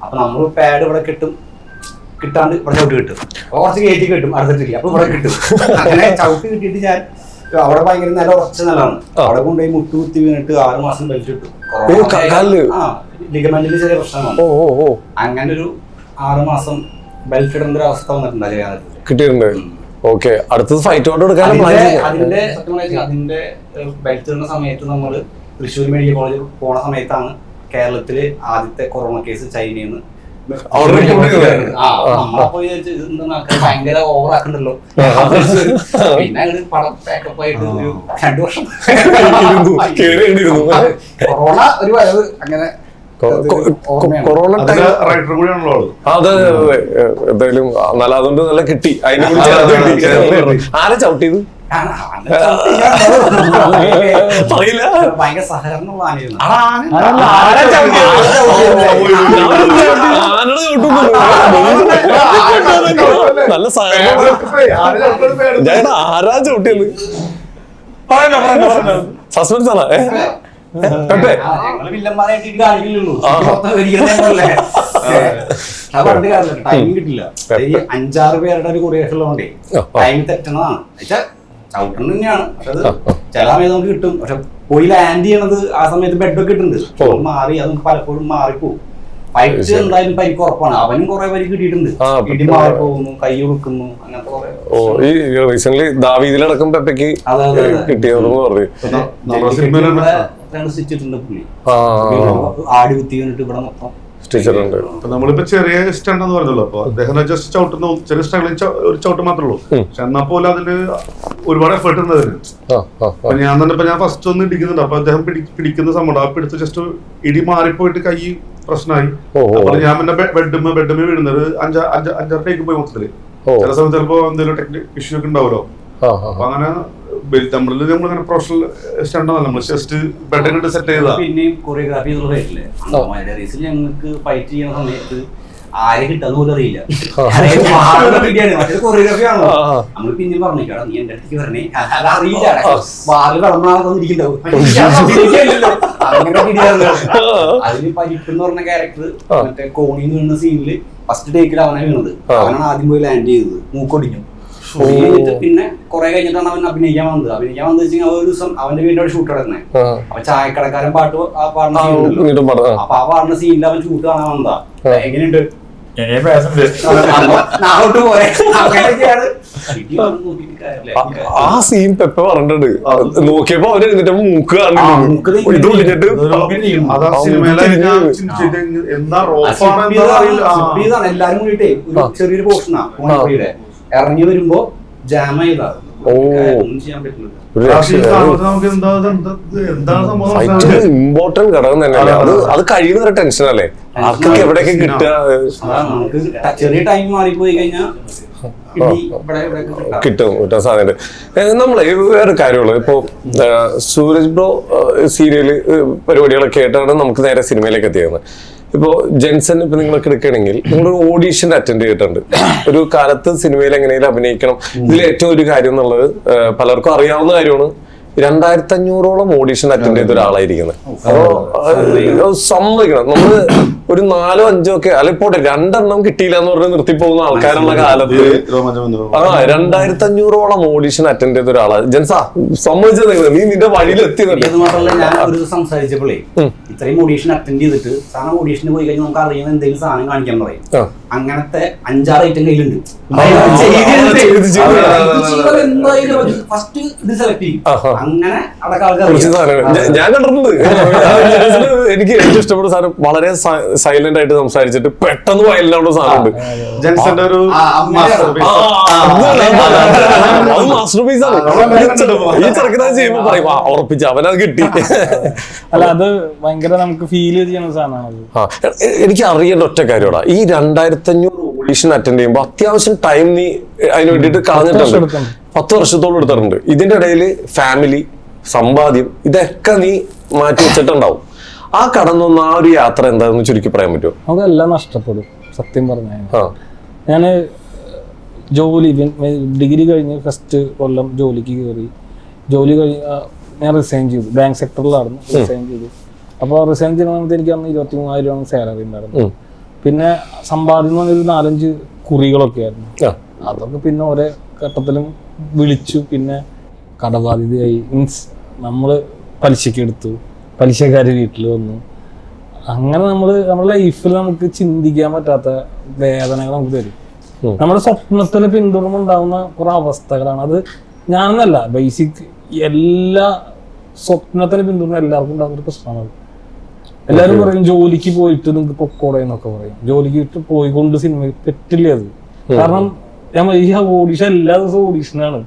അപ്പൊ നമ്മൾ പാഡ് ഇവിടെ കിട്ടും. കിട്ടാണ്ട് ഇവിടെ ചവിട്ട് കിട്ടും. കുറച്ച് കയറ്റി കിട്ടും. അടുത്തിട്ടില്ല. അപ്പൊ ഇവിടെ കിട്ടും. അങ്ങനെ ചവിട്ട് കിട്ടിയിട്ട് ഞാൻ അവിടെ ഭയങ്കര നില ഉറച്ച നിലമാണ്. അവിടെ കൊണ്ടുപോയി മുട്ട് കുത്തി വീണിട്ട് ആറ് മാസം ബെൽറ്റ് ആ ലിഗമെന്റിന് ചെറിയ പ്രശ്നമാണ്. അങ്ങനെ ഒരു ആറ് മാസം ബെൽറ്റ് ഇടേണ്ട ഒരു അവസ്ഥ വന്നിട്ടുണ്ട് അജയകാലത്ത് കിട്ടിയിട്ടുണ്ട്. ഓക്കെ അടുത്തത് ഫൈറ്റ് കൊണ്ട് കൊടുക്കാനും അതിന്റെ അതിന്റെ ബെൽറ്റ് ഇടുന്ന സമയത്ത് നമ്മൾ തൃശ്ശൂർ മെഡിക്കൽ കോളേജിൽ പോണ സമയത്താണ് കേരളത്തിൽ ആദ്യത്തെ കൊറോണ കേസ് ചൈനയിൽ നിന്ന് ഭയങ്കര ഓവർ ആക്കണ്ടല്ലോ. പിന്നെ അങ്ങട് പടം പാക്കപ്പ് ആയിട്ട് ഒരു രണ്ടു വർഷം കൊറോണ ഒരു വരവ് അങ്ങനെ. കൊറോണ റൈറ്റർ കൂടിയാണല്ലോ അതെ അതെ അതെ. എന്തായാലും നല്ല അതുകൊണ്ട് നല്ല കിട്ടി. അതിനെ കുറിച്ച് ആരെ ചവിട്ടിയത്? പറയില്ല ഭയങ്കര സഹകരണമുള്ള ആനയായിരുന്നു. നല്ല സഹകരണം ആരാ ചവിട്ടിയത് സസ്പെൻസ് ആണോ? പെപ്പെ കിട്ടില്ല അഞ്ചാറ് പേരുടെ ഒരു കൊറിയേഷൻ ഉള്ളതുകൊണ്ടേ ആ, ആ. ടൈം തെറ്റണതാണ് ചവിട്ടണം തന്നെയാണ്. പക്ഷെ അത് ചില സമയത്ത് നമുക്ക് കിട്ടും. പക്ഷെ പോയി ലാൻഡ് ചെയ്യണത് ആ സമയത്ത് ബെഡൊക്കെ കിട്ടുന്നുണ്ട് ഓ. അത് മാറി അത് പലപ്പോഴും മാറിപ്പോവും. ഫൈറ്റ് എന്തായാലും പരിക്ക് ഉറപ്പാണ് അവനും കുറെ പരിക്ക് കിട്ടിയിട്ടുണ്ട്. ആ, ഇടി മാറി പോകുന്നു കൈ കൊടുക്കുന്നു അങ്ങനത്തെ കുറെ ഓ ഈ റീസെന്റ് ദാവീദിലടക്കം പെപ്പയ്ക്ക് അതെ, അതെ, അതെ. കിട്ടിയതെന്ന് പറഞ്ഞു. നമ്മുടെ സിനിമയിൽ സ്റ്റിച്ചിട്ടുണ്ട് പുള്ളി. ആടി കുത്തി ഇവിടെ മൊത്തം ഉണ്ട് അപ്പൊ നമ്മളിപ്പോ ചെറിയ സ്റ്റണ്ട് എന്ന് പറഞ്ഞല്ലോ. അപ്പൊ അദ്ദേഹം ജസ്റ്റ് ചവിട്ടുന്ന ചെറിയ സ്ട്രഗ്ലിംഗ് ഒരു ചവിട്ട് മാത്രമേ ഉള്ളൂ. പക്ഷെ എന്നാ പോലെ അതിന് ഒരുപാട് എഫേർട്ട് ഉണ്ട് അതിന്. അപ്പൊ ഞാൻ തന്നെ ഇപ്പൊ ഞാൻ ഫസ്റ്റ് ഒന്ന് ഇടിക്കുന്നുണ്ട്. അപ്പൊ അദ്ദേഹം പിടി- പിടിക്കുന്ന സംഭവം ആ പിടിച്ച് ജസ്റ്റ് ഇടി മാറിപ്പോയിട്ട് കൈ പ്രശ്നമായി. ഓ, ഓ. അപ്പൊ ഞാൻ പിന്നെ ബെഡ്മ ബെഡ്മ വീഴുന്നത് അഞ്ചാ അഞ്ച് അഞ്ചാറ് ടേക്ക് പോയി മൊത്തത്തിൽ. ചില സമയത്ത് ചിലപ്പോ എന്തെങ്കിലും ടെക്നിക് ഇഷ്യൂ ഒക്കെ ഉണ്ടാവുമല്ലോ. അപ്പൊ അങ്ങനെ നമ്മളിൽ നമ്മളിങ്ങനെ പ്രൊഫഷണൽ സ്റ്റാൻഡാണ് നമ്മൾ ജസ്റ്റ് ബെഡ് സെറ്റ് ചെയ്താ. പിന്നെയും കൊറിയോഗ്രാഫി അമ്മമാരുടെ റേസിൽ ഞങ്ങൾക്ക് ഫൈറ്റ് ചെയ്യുന്ന സമയത്ത് ആരെ കിട്ടാന്ന് പോലും അറിയില്ല. കൊറിയോഗ്രാഫി ആണോ. നമ്മൾ പിന്നിൽ പറഞ്ഞേക്കാടാ നീ എന്റെ അടുത്തേക്ക് വരണേ. അത് അറിയില്ല. കടന്നാണെന്നിരിക്കണ്ടാവും അങ്ങനെ [LAUGHS] പിടിയാറുണ്ട് അതിൽ പരിപ്പ് എന്ന് പറഞ്ഞ ക്യാരക്ടർ. മറ്റേ കോണിന്ന് വീണ സീനിൽ ഫസ്റ്റ് ടേക്കിൽ അവനെ വീണത്. അവനാണ് ആദ്യം പോയി ലാൻഡ് ചെയ്തത്. മൂക്കൊടിഞ്ഞു. കഴിഞ്ഞിട്ട് പിന്നെ കുറെ കഴിഞ്ഞിട്ടാണ് അവൻ അഭിനയിക്കാൻ വന്നത്. അഭിനയിക്കാൻ വന്നത് വെച്ചാൽ ഒരു ദിവസം അവന്റെ വീടിന്റെ ഷൂട്ട് നടക്കുന്നത് ആ. അപ്പൊ ചായക്കടക്കാരൻ പാട്ട് ആ പാടുന്ന. അപ്പൊ ആ പാടുന്ന സീനിൽ അവൻ ഷൂട്ട് കാണാൻ വന്നതാ. എങ്ങനെയുണ്ട്? വന്ന്. ആ- ആ. സീൻ പെപ്പ പറഞ്ഞിട്ടുണ്ട്? നോക്കിയപ്പോ അവർ എന്നിട്ട് മൂക്ക് ചെയ്തതാണ്. എല്ലാരും കൂടിയിട്ടേ ഒരു ചെറിയൊരു പോർഷനാ ഇറങ്ങി വരുമ്പോ ജാം ചെയ്താ ഓ. ഒന്നും ചെയ്യാൻ പറ്റില്ല ഒരു രാഷ്ട്രീയ രക്ഷയില്ല. സ്ഥാപനത്തിൽ നമുക്ക് എന്താ ഇത് എന്താ ഇത് എന്താണ് സംഭവം ഫൈറ്റ് ഇമ്പോർട്ടന്റ് ഘടകം തന്നെയല്ലേ അത് അത് കഴിയുന്ന ടെൻഷൻ അല്ലേ? ആർക്കൊക്കെ എവിടെയൊക്കെ കിട്ടുക? അതാണ് നമുക്ക് ചെറിയ ടൈം മാറിപ്പോയി കഴിഞ്ഞാൽ കിട്ടാം. കിട്ടും കിട്ടാൻ സാധ്യത നമ്മളെ വേറെ കാര്യമുള്ളത് ഇപ്പോ സൂരജ് ബ്രോ സീരിയൽ പരിപാടികളൊക്കെ ആയിട്ടാണ് നമുക്ക് നേരെ സിനിമയിലേക്ക് എത്തിയത്. ഇപ്പോ ജെൻസൺ ഇപ്പൊ നിങ്ങളൊക്കെ എടുക്കുകയാണെങ്കിൽ നിങ്ങൾ ഓഡീഷൻ അറ്റൻഡ് ചെയ്തിട്ടുണ്ട്. ഒരു കാലത്ത് സിനിമയിൽ എങ്ങനെയും അഭിനയിക്കണം. ഇതിൽ ഏറ്റവും ഒരു കാര്യം എന്നുള്ളത് പലർക്കും അറിയാവുന്ന കാര്യമാണ്. രണ്ടായിരത്തി അഞ്ഞൂറോളം ഓഡീഷൻ അറ്റൻഡ് ചെയ്ത ഒരാളായിരിക്കുന്നത്. അപ്പോ സമ്മതിക്കണം. നമ്മൾ ഒരു നാലോ അഞ്ചോ ഒക്കെ അല്ല ഇപ്പോ രണ്ടെണ്ണം കിട്ടിയില്ല എന്ന് പറഞ്ഞ് നിർത്തി പോകുന്ന ആൾക്കാരുള്ള കാലത്ത്. ആ രണ്ടായിരത്തി അഞ്ഞൂറോളം ഓഡീഷൻ അറ്റൻഡ് ചെയ്ത ഒരാളാണ് ജൻസാ സമ്മതിച്ചത് നീ നിന്റെ വഴിയിൽ എത്തിയതല്ലേ ഇത് മാത്രമല്ല ഞാൻ ഒരു സംസാരിച്ചപ്പോഴേ ഇത്രയും ഓഡീഷൻ അറ്റൻഡ് ചെയ്തിട്ട് സാധനം ഓഡീഷന് പോയി കഴിഞ്ഞാൽ നമുക്ക് അറിയുന്ന എന്തെങ്കിലും സാധനം കാണിക്കാൻ പറയും. അങ്ങനത്തെ അഞ്ചാറ് ഐറ്റം കയ്യിലുണ്ട്. ഫസ്റ്റ് ഇത് സെലക്ട് ചെയ്യും അങ്ങനെ ഞാൻ- കണ്ടിട്ടുണ്ട് എനിക്ക് ഏറ്റവും ഇഷ്ടപ്പെട്ട സാധനം വളരെ സൈലന്റ് ആയിട്ട് സംസാരിച്ചിട്ട് പെട്ടെന്ന് വയലിലുള്ള സാധനമുണ്ട് ജെൻസന്റെ ഒരു അത് മാസ്റ്റർ പീസ് ആണ് ഈ ചെറുക്കനെ ചെയ്യുമ്പോ പറയും ഉറപ്പിച്ച അവനത് കിട്ടി അല്ല അത് ഭയങ്കര നമുക്ക് ഫീൽ ചെയ്യുന്ന സാധനമാണ് ആ, എനിക്ക് അറിയേണ്ട ഒറ്റ കാര്യമാണ് ഈ രണ്ടായിരത്തി അഞ്ഞൂറ് ഓഡീഷൻ അറ്റൻഡ് ചെയ്യുമ്പോൾ അത്യാവശ്യം ടൈം നീ അതിന് വേണ്ടിയിട്ട് വർഷം കളഞ്ഞിട്ടുണ്ട്. പത്ത് വർഷത്തോളം എടുത്തിട്ടുണ്ട്. ഇതിന്റെ ഇടയിൽ ഫാമിലി സമ്പാദ്യം ഇതൊക്കെ നീ മാറ്റി വെച്ചിട്ടുണ്ടാവും. ആ കടന്നു വന്ന ആ ഒരു യാത്ര എന്താണെന്ന് ചുരുക്കി പറയാൻ പറ്റുമോ? അതെല്ലാം നഷ്ടപ്പെടും സത്യം പറഞ്ഞാൽ ഞാൻ. ജോലി ഡിഗ്രി കഴിഞ്ഞ് ഫസ്റ്റ് കൊല്ലം ജോലിക്ക് കയറി ജോലി കഴിഞ്ഞ് ഞാൻ റിസൈൻ ചെയ്തു. ബാങ്ക് സെക്ടറിലായിരുന്നു റിസൈൻ ചെയ്തു. അപ്പോൾ റിസൈൻ സമയത്ത് എനിക്ക് അന്ന് ഇരുപത്തി മൂവായിരം രൂപ സാലറി ഉണ്ടായിരുന്നു. പിന്നെ സമ്പാദ്യം പറഞ്ഞൊരു ഒരു നാലഞ്ച് കുറികളൊക്കെ ആയിരുന്നു. അതൊക്കെ പിന്നെ ഓരോ ഘട്ടത്തിലും വിളിച്ചു. പിന്നെ കടബാധ്യതയായി. മീൻസ് നമ്മൾ പലിശക്ക് എടുത്തു. പലിശക്കാർ വീട്ടിൽ വന്നു. അങ്ങനെ നമ്മൾ നമ്മുടെ ലൈഫിൽ നമുക്ക് ചിന്തിക്കാൻ പറ്റാത്ത വേദനകൾ നമുക്ക് തരും. നമ്മുടെ സ്വപ്നത്തിന് പിന്തുണമുണ്ടാവുന്ന കുറെ അവസ്ഥകളാണ്. അത് ഞാനെന്നല്ല ബേസിക് എല്ലാ സ്വപ്നത്തിന് പിന്തുണ എല്ലാവർക്കും ഉണ്ടാകുന്ന ഒരു പ്രശ്നമാണ് അത്. എല്ലാവരും പറയും ജോലിക്ക് പോയിട്ട് നിങ്ങൾക്ക് പൊക്കോടെ എന്നൊക്കെ പറയും. ജോലിക്ക് പോയിക്കൊണ്ട് സിനിമ പറ്റില്ല അത്? കാരണം ഞാൻ ഈ ഓഡീഷൻ എല്ലാ ദിവസവും ഓഡീഷനാണ്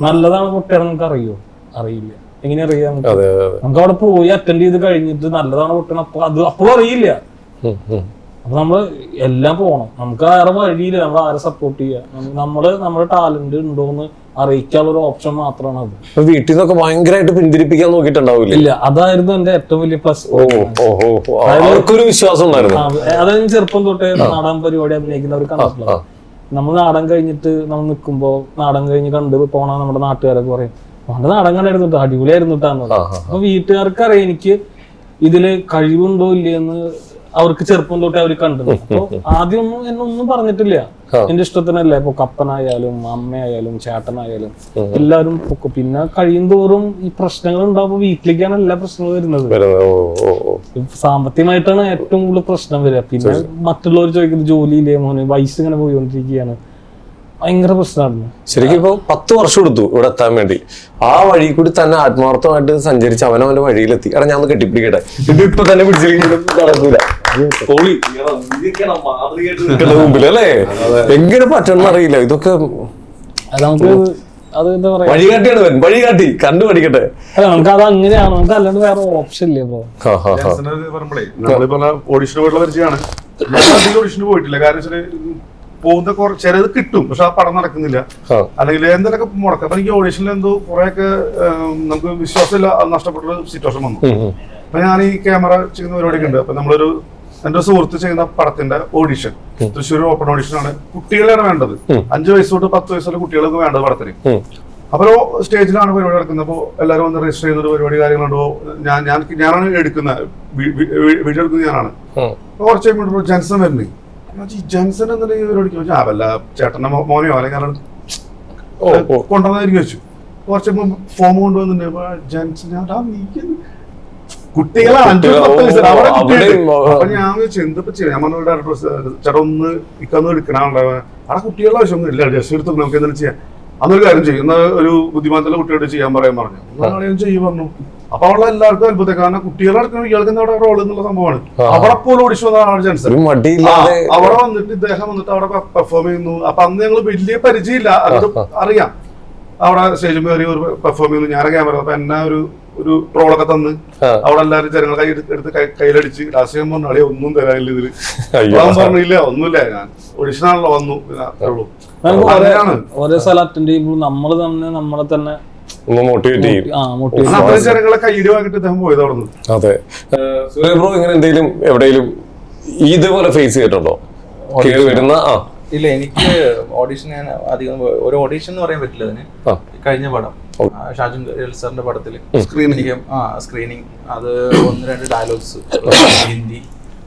നല്ലതാണ് പൊട്ടയാണ് നമുക്ക് അറിയോ? അറിയില്ല. എങ്ങനെ അറിയാം നമുക്ക്? അവിടെ പോയി അറ്റൻഡ് ചെയ്ത് കഴിഞ്ഞിട്ട് നല്ലതാണ് പൊട്ടണം അപ്പൊ അത് അപ്പോഴും അറിയില്ല. അപ്പൊ നമ്മൾ എല്ലാം പോണം. നമുക്ക് ആരെ വഴിയില്ല. നമ്മൾ ആരെ സപ്പോർട്ട് ചെയ്യാം? നമ്മ- നമ്മൾ നമ്മുടെ ടാലന്റ് ഉണ്ടോന്ന് അറിയിക്കാനുള്ള ഒരു ഓപ്ഷൻ മാത്രമാണ് അത് വീട്ടിൽ നിന്നൊക്കെ ഭയങ്കരമായിട്ട് പിന്തിരിപ്പിക്കാൻ നോക്കിട്ടുണ്ടാവില്ല ഇല്ല അതായിരുന്നു എന്റെ ഏറ്റവും വലിയ പ്ലസ്. അവർക്കൊരു വിശ്വാസം ഉണ്ടായിരുന്നു. അതായത് ചെറുപ്പം തൊട്ടേ നാടൻ പരിപാടി അഭിനയിക്കുന്നവർ കണ്ടിട്ടുള്ളത് നമ്മൾ നാടൻ കഴിഞ്ഞിട്ട് നമ്മൾ നിൽക്കുമ്പോ നാടൻ കഴിഞ്ഞ് കണ്ട് പോണ നമ്മുടെ നാട്ടുകാരൊക്കെ പറയും അവന്റെ നാടൻ കണ്ടായിരുന്നു കേട്ടോ അടിപൊളിയായിരുന്നു കേട്ടാന്ന് അപ്പൊ വീട്ടുകാർക്ക് അറിയാം എനിക്ക് ഇതിൽ കഴിവുണ്ടോ ഇല്ലയെന്ന് അവർക്ക് ചെറുപ്പം തൊട്ടേ അവർ കണ്ടു അപ്പൊ ആദ്യം എന്നൊന്നും എന്നെ പറഞ്ഞിട്ടില്ല എന്റെ ഇഷ്ടത്തിനല്ലേ ഇപ്പൊ കപ്പനായാലും അമ്മയായാലും ചേട്ടനായാലും എല്ലാവരും പിന്നെ കഴിയും തോറും ഈ പ്രശ്നങ്ങൾ ഉണ്ടാകുമ്പോൾ വീട്ടിലേക്കാണ് എല്ലാ പ്രശ്നങ്ങളും വരുന്നത്. സാമ്പത്തികമായിട്ടാണ് ഏറ്റവും കൂടുതൽ പ്രശ്നം വരിക. പിന്നെ മറ്റുള്ളവർ ചോദിക്കുന്നത് ജോലിയില്ലേ മോന്? വയസ്സ് ഇങ്ങനെ പോയിക്കൊണ്ടിരിക്കുകയാണ് ഭയങ്കര പ്രശ്നമായിരുന്നു ശരിക്കും ഇപ്പൊ പത്ത് വർഷം എടുത്തു ഇവിടെ എത്താൻ വേണ്ടി. ആ വഴി കൂടി തന്നെ ആത്മാർത്ഥമായിട്ട് സഞ്ചരിച്ച് അവനവന്റെ വഴിയിലെത്തി. കാരണം ഞാൻ കെട്ടിപ്പിടിക്കട്ടെ? ഇത് ഇപ്പൊ തന്നെ പിടിച്ചിരിക്കുന്നത് നടക്കൂല. മുമ്പിൽ അല്ലേ എങ്ങനെ പറ്റണം അറിയില്ല. ഇതൊക്കെ അത് നമുക്ക് അത് എന്താ പറയാ? വഴികാട്ടിയാണ് വരും വഴികാട്ടി. കണ്ടു പഠിക്കട്ടെ. അല്ല നമുക്ക് അത് അങ്ങനെയാണ്. നമുക്ക് അല്ലാണ്ട് വേറെ ഓപ്ഷൻ ഇല്ല ഓഡിഷന് പോയിട്ടുള്ള പരിചയമാണ്. ഓഡിഷന് പോയിട്ടില്ല. കാരണം പോകുന്ന കുറെ ചിലത് കിട്ടും പക്ഷെ ആ പടം നടക്കുന്നില്ല. അല്ലെങ്കിൽ എന്തെങ്കിലുമൊക്കെ മുടക്കാം. അപ്പൊ എനിക്ക് ഓഡിഷനിൽ എന്തോ കുറെയൊക്കെ നമുക്ക് വിശ്വാസമില്ല അത് നഷ്ടപ്പെട്ട സിറ്റുവേഷൻ വന്നു. അപ്പൊ ഞാൻ ഈ ക്യാമറ ചെയ്യുന്ന പരിപാടിയൊക്കെ ഉണ്ട്. അപ്പൊ നമ്മളൊരു എന്റെ സുഹൃത്ത് ചെയ്യുന്ന പടത്തിന്റെ ഓഡിഷൻ. തൃശ്ശൂർ ഓപ്പൺ ഓഡിഷൻ ആണ്. കുട്ടികളെയാണ് വേണ്ടത്. അഞ്ചു വയസ്സ് തൊട്ട് പത്ത് വയസ്സുള്ള കുട്ടികൾക്ക് വേണ്ടത് പടത്തിന്. അപ്പോൾ സ്റ്റേജിലാണ് പരിപാടി നടക്കുന്നത്. അപ്പോൾ എല്ലാവരും വന്ന് രജിസ്റ്റർ ചെയ്തൊരു പരിപാടി കാര്യങ്ങളുണ്ടോ. ഞാൻ ഞാൻ ഞാനാണ് എടുക്കുന്ന വീഡിയോ എടുക്കുന്നത് ഞാനാണ്. കുറച്ച് കഴിയുമ്പോൾ ജെൻസൺ വരുന്നേ. ജെൻസൺ ഈ പരിപാടിക്ക് ആ വല്ല ചേട്ടന്റെ മോനെയോ അല്ലെങ്കിൽ കൊണ്ടുവന്നായിരിക്കും വെച്ചു. കുറച്ച് ഫോം കൊണ്ടുവന്നിട്ടുണ്ട്. ജെൻസൺ ഞാൻ "ആ, നീ എന്ത്?" കുട്ടികളാണ് അഞ്ചു. അപ്പൊ ഞാൻ വിചാരിച്ചു എന്തിപ്പോ ചെയ്യാം? ഞാൻ പറഞ്ഞു ചേട്ടാ ഒന്ന് ഇക്കൊന്ന് എടുക്കണമല്ലോ അവിടെ കുട്ടികളുടെ ആവശ്യമൊന്നും ഇല്ല ജസ്റ്റ് എടുത്തു നമുക്ക് എന്തെങ്കിലും ചെയ്യാം. അന്നൊരു കാര്യം ചെയ്യും ഒരു ബുദ്ധിമാനത്തുള്ള കുട്ടിയോട് ചെയ്യാൻ പറയാൻ പറഞ്ഞു. ഞാൻ ചെയ്യും പറഞ്ഞു. അപ്പൊ അവിടെ എല്ലാവർക്കും അത്ഭുതം. കാരണം കുട്ടികളടക്കം ഇയാൾക്ക് അവിടെ റോൾ എന്നുള്ള സംഭവമാണ്. അവിടെ പോലും ഓടിച്ചു വന്നതാണ് ചാൻസ് അവിടെ വന്നിട്ട് ഇദ്ദേഹം വന്നിട്ട് അവിടെ പെർഫോം ചെയ്യുന്നു. അപ്പൊ അന്ന് ഞങ്ങൾ വലിയ പരിചയമില്ല. അത് അറിയാം. അവിടെ സ്റ്റേജിൽ കയറി ഒരു പെർഫോം ചെയ്യുന്നു. ഞാൻ ക്യാമറ അപ്പൊ എന്നാ ഒരു ഒരു ട്രോളൊക്കെ തന്ന്. അവിടെ എല്ലാവരും ജനങ്ങൾ കൈ എടുത്ത് കയ്യിലടിച്ച് രാഷ്ട്രീയം പറഞ്ഞു അളിയ ഒന്നും തരാനില്ല ഇതിൽ. [LAUGHS] പറഞ്ഞില്ല ഒന്നുമില്ല ഞാൻ. ഒഡീഷനാണല്ലോ ആണല്ലോ വന്നു ഓരോ സ്ഥലം അറ്റൻഡ് ചെയ്യുമ്പോൾ നമ്മൾ തന്നെ നമ്മളെ തന്നെ ജനങ്ങളെ വാങ്ങിട്ട് പോയത് അവിടെ നിന്ന് അതെ ഇങ്ങനെ എന്തെങ്കിലും എവിടെയെങ്കിലും ഇതുപോലെ ഫേസ് ചെയ്തിട്ടുണ്ടോ? കേറി വരുന്ന ആ. ഇല്ല എനിക്ക് ഓഡിഷൻ ഞാൻ അധികം ഒരു ഓഡീഷൻ എന്ന് പറയാൻ പറ്റില്ല അതിന്. കഴിഞ്ഞ പടം. ഷാജുൻ സാറിന്റെ പടത്തിൽ. ആ സ്ക്രീനിങ് അത് ഒന്ന് രണ്ട് ഡയലോഗ്സ് ഹിന്ദി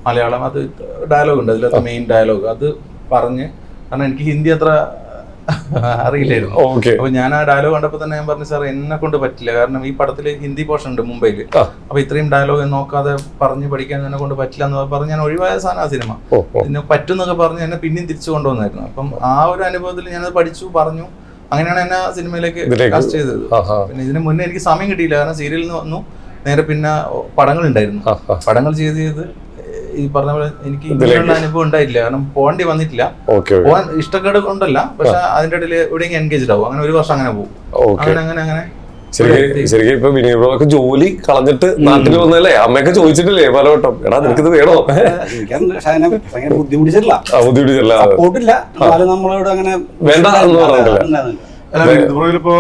മലയാളം. അത് ഡയലോഗ് ഉണ്ട്. അതിലത്തെ മെയിൻ ഡയലോഗ് അത് പറഞ്ഞ്. കാരണം എനിക്ക് ഹിന്ദി അത്ര അറിയില്ലായിരുന്നു. ഓക്കെ. അപ്പൊ ഞാൻ ആ ഡയലോഗ് കണ്ടപ്പോൾ തന്നെ ഞാൻ പറഞ്ഞു സാർ എന്നെ കൊണ്ട് പറ്റില്ല. കാരണം ഈ പടത്തിൽ ഹിന്ദി പോർഷൻ ഉണ്ട് മുംബൈയിൽ. അപ്പൊ ഇത്രയും ഡയലോഗ് നോക്കാതെ പറഞ്ഞു പഠിക്കാൻ എന്നെ കൊണ്ട് പറ്റില്ല എന്ന് പറഞ്ഞ് ഞാൻ ഒഴിവായ സാധനം ആ സിനിമ പിന്നെ പറ്റുന്നൊക്കെ പറഞ്ഞ് എന്നെ പിന്നെയും തിരിച്ചു കൊണ്ടുവന്നായിരുന്നു. അപ്പം ആ ഒരു അനുഭവത്തിൽ ഞാനത് പഠിച്ചു പറഞ്ഞു. അങ്ങനെയാണ് എന്നെ സിനിമയിലേക്ക് കാസ്റ്റ് ചെയ്തത്. പിന്നെ ഇതിന് മുന്നേ എനിക്ക് സമയം കിട്ടിയില്ല. കാരണം സീരിയലിൽ നിന്ന് വന്നു. നേരെ പിന്നെ പടങ്ങൾ ഉണ്ടായിരുന്നു. പടങ്ങൾ ചെയ്ത് ചെയ്ത് ഈ പറഞ്ഞ പോലെ എനിക്ക്. ഇങ്ങനെയുള്ള അനുഭവം ഉണ്ടായില്ല കാരണം പോകേണ്ടി വന്നിട്ടില്ല. പോകാൻ ഇഷ്ടക്കേട് കൊണ്ടല്ല. പക്ഷെ അതിന്റെ ഇടയിൽ എവിടെയെങ്കിലും എൻഗേജ്ഡ് ആവും. അങ്ങനെ ഒരു വർഷം അങ്ങനെ പോകും. അങ്ങനെ അങ്ങനെ അങ്ങനെ ശരിക്കും ശരിക്കും ഇപ്പൊ വിനീത് ജോലി കളഞ്ഞിട്ട് നാട്ടിൽ വന്നല്ലേ? അമ്മയൊക്കെ ചോദിച്ചിട്ടില്ലേ പലവട്ടം എടാ നിനക്കിത് വേണോ? ബുദ്ധിമുട്ടിച്ചിട്ടില്ല. ബുദ്ധിമുട്ടിച്ചല്ല നമ്മളോട് അങ്ങനെ വേണ്ട എന്ന് പറഞ്ഞിട്ടില്ല. ഇപ്പൊ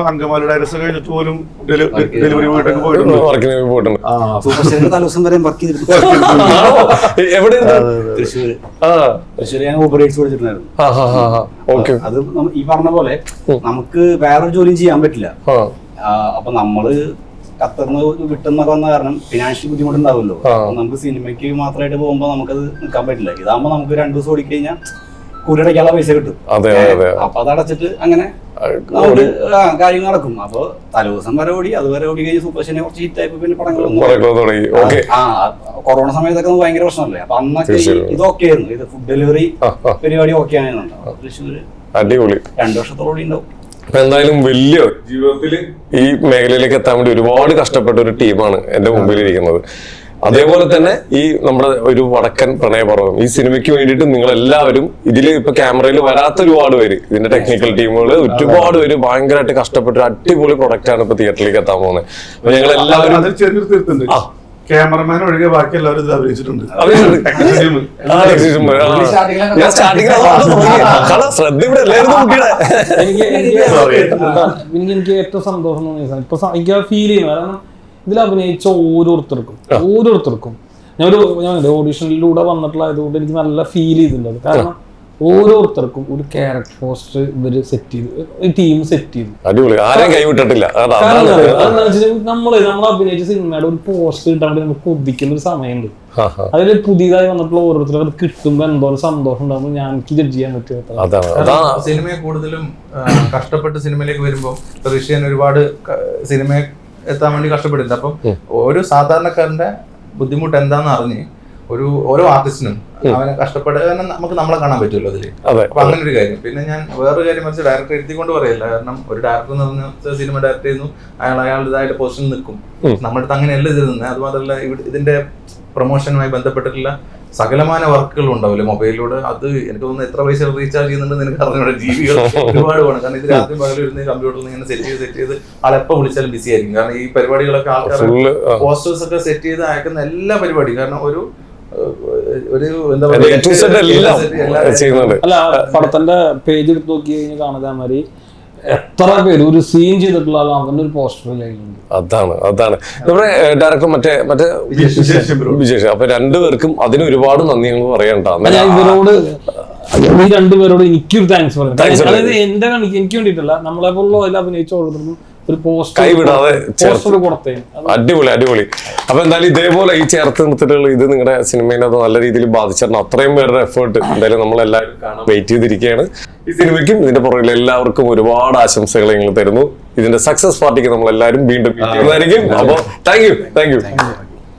കഴിഞ്ഞിട്ട് പോലും ഡെലിവറി പോയിട്ടുണ്ട്. സൂപ്പർ സ്റ്റേറിന്റെ തലേദിവസം വരെ വർക്ക്? എവിടെ ഞാൻ ഓപ്പറേറ്റ്സ് പഠിച്ചിട്ടുണ്ടായിരുന്നു അത് ഈ പറഞ്ഞ പോലെ നമുക്ക് വേറൊരു ജോലിയും ചെയ്യാൻ പറ്റില്ല. അപ്പൊ നമ്മൾ ഖത്തറിന്ന് വിട്ടെന്നൊക്കെ വന്ന കാരണം ഫിനാൻഷ്യൽ ബുദ്ധിമുട്ടുണ്ടാവുമല്ലോ. നമുക്ക് സിനിമയ്ക്ക് മാത്രമായിട്ട് പോകുമ്പോ നമുക്കത് നിൽക്കാൻ പറ്റില്ല. ഇതാകുമ്പോ നമുക്ക് രണ്ടു ദിവസം ഓടിക്കഴിഞ്ഞാൽ കൂലടയ്ക്കാനുള്ള പൈസ കിട്ടും. അപ്പൊ അതടച്ചിട്ട് അങ്ങനെ കാര്യങ്ങൾ നടക്കും. അപ്പൊ തലേദിവസം വരെ ഓടി അതുവരെ ഓടി കഴിഞ്ഞ് സൂപ്പർ ഷെനെ കുറച്ച് ഹിറ്റായപ്പോ പിന്നെ പടങ്ങൾ കൊറോണ സമയത്തൊക്കെ ഭയങ്കര പ്രശ്നമല്ലേ? അപ്പൊ അന്നൊക്കെ. ഇത് ഓക്കെ ആയിരുന്നു. ഇത് ഫുഡ് ഡെലിവറി പരിപാടി ഓക്കെ ആയിരുന്നു തൃശ്ശൂര് രണ്ടു വർഷത്തോളം ഉണ്ടാവും എന്തായാലും വലിയ ജീവിതത്തിൽ ഈ മേഖലയിലേക്ക് എത്താൻ വേണ്ടി ഒരുപാട് കഷ്ടപ്പെട്ട ഒരു ടീമാണ് എന്റെ മുമ്പിൽ ഇരിക്കുന്നത് അതേപോലെ തന്നെ ഈ നമ്മുടെ ഒരു വടക്കൻ പ്രണയപർവം ഈ സിനിമയ്ക്ക് വേണ്ടിയിട്ട് നിങ്ങൾ എല്ലാവരും ഇതിൽ ഇപ്പൊ ക്യാമറയിൽ വരാത്ത ഒരുപാട് പേര് ഇതിന്റെ ടെക്നിക്കൽ ടീമുകൾ ഒരുപാട് പേര് ഭയങ്കരമായിട്ട് കഷ്ടപ്പെട്ട ഒരു അടിപൊളി പ്രൊഡക്റ്റ് ആണ് ഇപ്പൊ തിയേറ്ററിലേക്ക് എത്താൻ പോകുന്നത്. ഞങ്ങൾ എല്ലാവരും ക്യാമറമാൻ ഒഴികെ ബാക്കി എല്ലാവരും ഇത് അഭിനയിച്ചിട്ടുണ്ട്. ഞാൻ ശ്രദ്ധ ഇവിടെ എനിക്ക് എനിക്ക് ഏറ്റവും സന്തോഷം ഇപ്പൊ എനിക്ക് ഫീൽ ചെയ്യുന്നു. കാരണം ഇതിൽ അഭിനയിച്ച ഓരോരുത്തർക്കും ഓരോരുത്തർക്കും. ഞാനൊരു ഒരു ഞാൻ ഓഡീഷനിലൂടെ വന്നിട്ടുള്ളതുകൊണ്ട് എനിക്ക് നല്ല ഫീൽ ചെയ്തിട്ടുണ്ട്. കാരണം ഓരോരുത്തർക്കും ഒരു ക്യാരക്ടർ പോസ്റ്റർ ഇവർ സെറ്റ് ചെയ്തു. ഈ ടീം സെറ്റ് ചെയ്തു. അടിപൊളി. ആരെയും കൈവിട്ടിട്ടില്ല നമ്മൾ നമ്മൾ അഭിനയിച്ച സിനിമയുടെ ഒരു പോസ്റ്റർ കിട്ടാൻ വേണ്ടി നമുക്ക് കൊതിക്കുന്ന ഒരു സമയമുണ്ട്. അതിൽ പുതിയതായി വന്നിട്ടുള്ള ഓരോരുത്തർക്കും അത് കിട്ടുമ്പോൾ എന്തോ ഒരു സന്തോഷം ഉണ്ടാകുമ്പോൾ ഞാൻ എനിക്ക് ജഡ്ജ് ചെയ്യാൻ പറ്റും സിനിമയെ കൂടുതലും കഷ്ടപ്പെട്ട് സിനിമയിലേക്ക് വരുമ്പോൾ ഋഷ്യൻ ഒരുപാട് സിനിമയെ എത്താൻ വേണ്ടി കഷ്ടപ്പെടുന്നുണ്ട് അപ്പം ഒരു സാധാരണക്കാരന്റെ ബുദ്ധിമുട്ട് എന്താന്ന് അറിഞ്ഞ് ഒരു ഓരോ ആർട്ടിസ്റ്റിനും അവനെ കഷ്ടപ്പെട്ട് കാരണം നമുക്ക് നമ്മളെ കാണാൻ പറ്റുമല്ലോ അതിൽ. അതെ. അപ്പൊ അങ്ങനെ ഒരു കാര്യം. പിന്നെ ഞാൻ വേറൊരു കാര്യം മറിച്ച് ഡയറക്ടർ എഴുതിക്കൊണ്ട് പറയില്ല. കാരണം ഒരു ഡയറക്ടർ എന്ന് പറഞ്ഞ സിനിമ ഡയറക്ട് ചെയ്യുന്നു. അയാൾ അയാളുടേതായിട്ട് പൊസിഷൻ നിൽക്കും. നമ്മുടെ അടുത്ത് അങ്ങനെയല്ല ഇത് നിന്ന്. അതുമാത്രമല്ല ഇതിന്റെ പ്രൊമോഷനുമായി ബന്ധപ്പെട്ടിട്ടുള്ള സകലമാന വർക്കുകൾ ഉണ്ടാവില്ലേ മൊബൈലിലൂടെ? അത് എനിക്ക് തോന്നുന്നു എത്ര പൈസ റീചാർജ് ചെയ്യുന്നുണ്ട് നിനക്ക് അറിഞ്ഞൂടെ. ജീവികൾ [LAUGHS] ഒരുപാട് വേണം. കാരണം ഇത് രാത്രി പകലിരുന്ന് കമ്പ്യൂട്ടറിൽ ഇങ്ങനെ സെറ്റ് ചെയ്ത് സെറ്റ് ചെയ്ത് ആളെപ്പോ വിളിച്ചാലും ബിസി ആയിരിക്കും. കാരണം ഈ പരിപാടികളൊക്കെ ആൾക്കാർ പോസ്റ്റേഴ്സ് ഒക്കെ സെറ്റ് ചെയ്ത് അയക്കുന്ന എല്ലാ പരിപാടിയും. കാരണം ഒരു ഒരു എന്താ ചെയ്യുന്നുണ്ട് അല്ല പടത്തിന്റെ പേജ് എടുത്ത് നോക്കി കഴിഞ്ഞാൽ കാണുക മാതിരി എത്ര പേര് ഒരു സീൻ ചെയ്തിട്ടുള്ള ആളാണ് ഒരു പോസ്റ്റർ കയ്യിലുണ്ട് അതാണ് അതാണ്. നമ്മുടെ ഡയറക്ടർ മറ്റേ മറ്റേ വിജേഷ്. അപ്പൊ രണ്ടുപേർക്കും അതിന് ഒരുപാട് നന്ദി ഞങ്ങൾ പറയണ്ട. ഞാൻ ഇവരോട് ഈ രണ്ടുപേരോട് എനിക്കൊരു താങ്ക്സ് പറയാം. അതായത് എന്റെ കണിക്ക് എനിക്ക് വേണ്ടിയിട്ടല്ല നമ്മളെ പോലുള്ള അതിൽ അഭിനയിച്ച ഓരോരുത്തർക്കും ഒരു പോസ്റ്റർ വിടാതെ പോസ്റ്റർ കൊടുത്തേ. അടിപൊളി അടിപൊളി. അപ്പൊ എന്തായാലും ഇതേപോലെ ഈ ചേർത്ത് നിർത്തിട്ടുള്ള ഇത് നിങ്ങളുടെ സിനിമയിൽ അത് നല്ല രീതിയിൽ ബാധിച്ചിട്ടുണ്ട്. അത്രയും പേരുടെ എഫേർട്ട് എന്തായാലും നമ്മൾ എല്ലാവരും കാണാൻ വെയിറ്റ് ചെയ്തിരിക്കുകയാണ്. ഈ സിനിമയ്ക്കും ഇതിന്റെ പുറകിൽ എല്ലാവർക്കും ഒരുപാട് ആശംസകൾ ഞങ്ങൾ തരുന്നു. ഇതിന്റെ സക്സസ് പാർട്ടിക്ക് നമ്മൾ എല്ലാവരും വീണ്ടും അപ്പൊ താങ്ക് യു താങ്ക് യു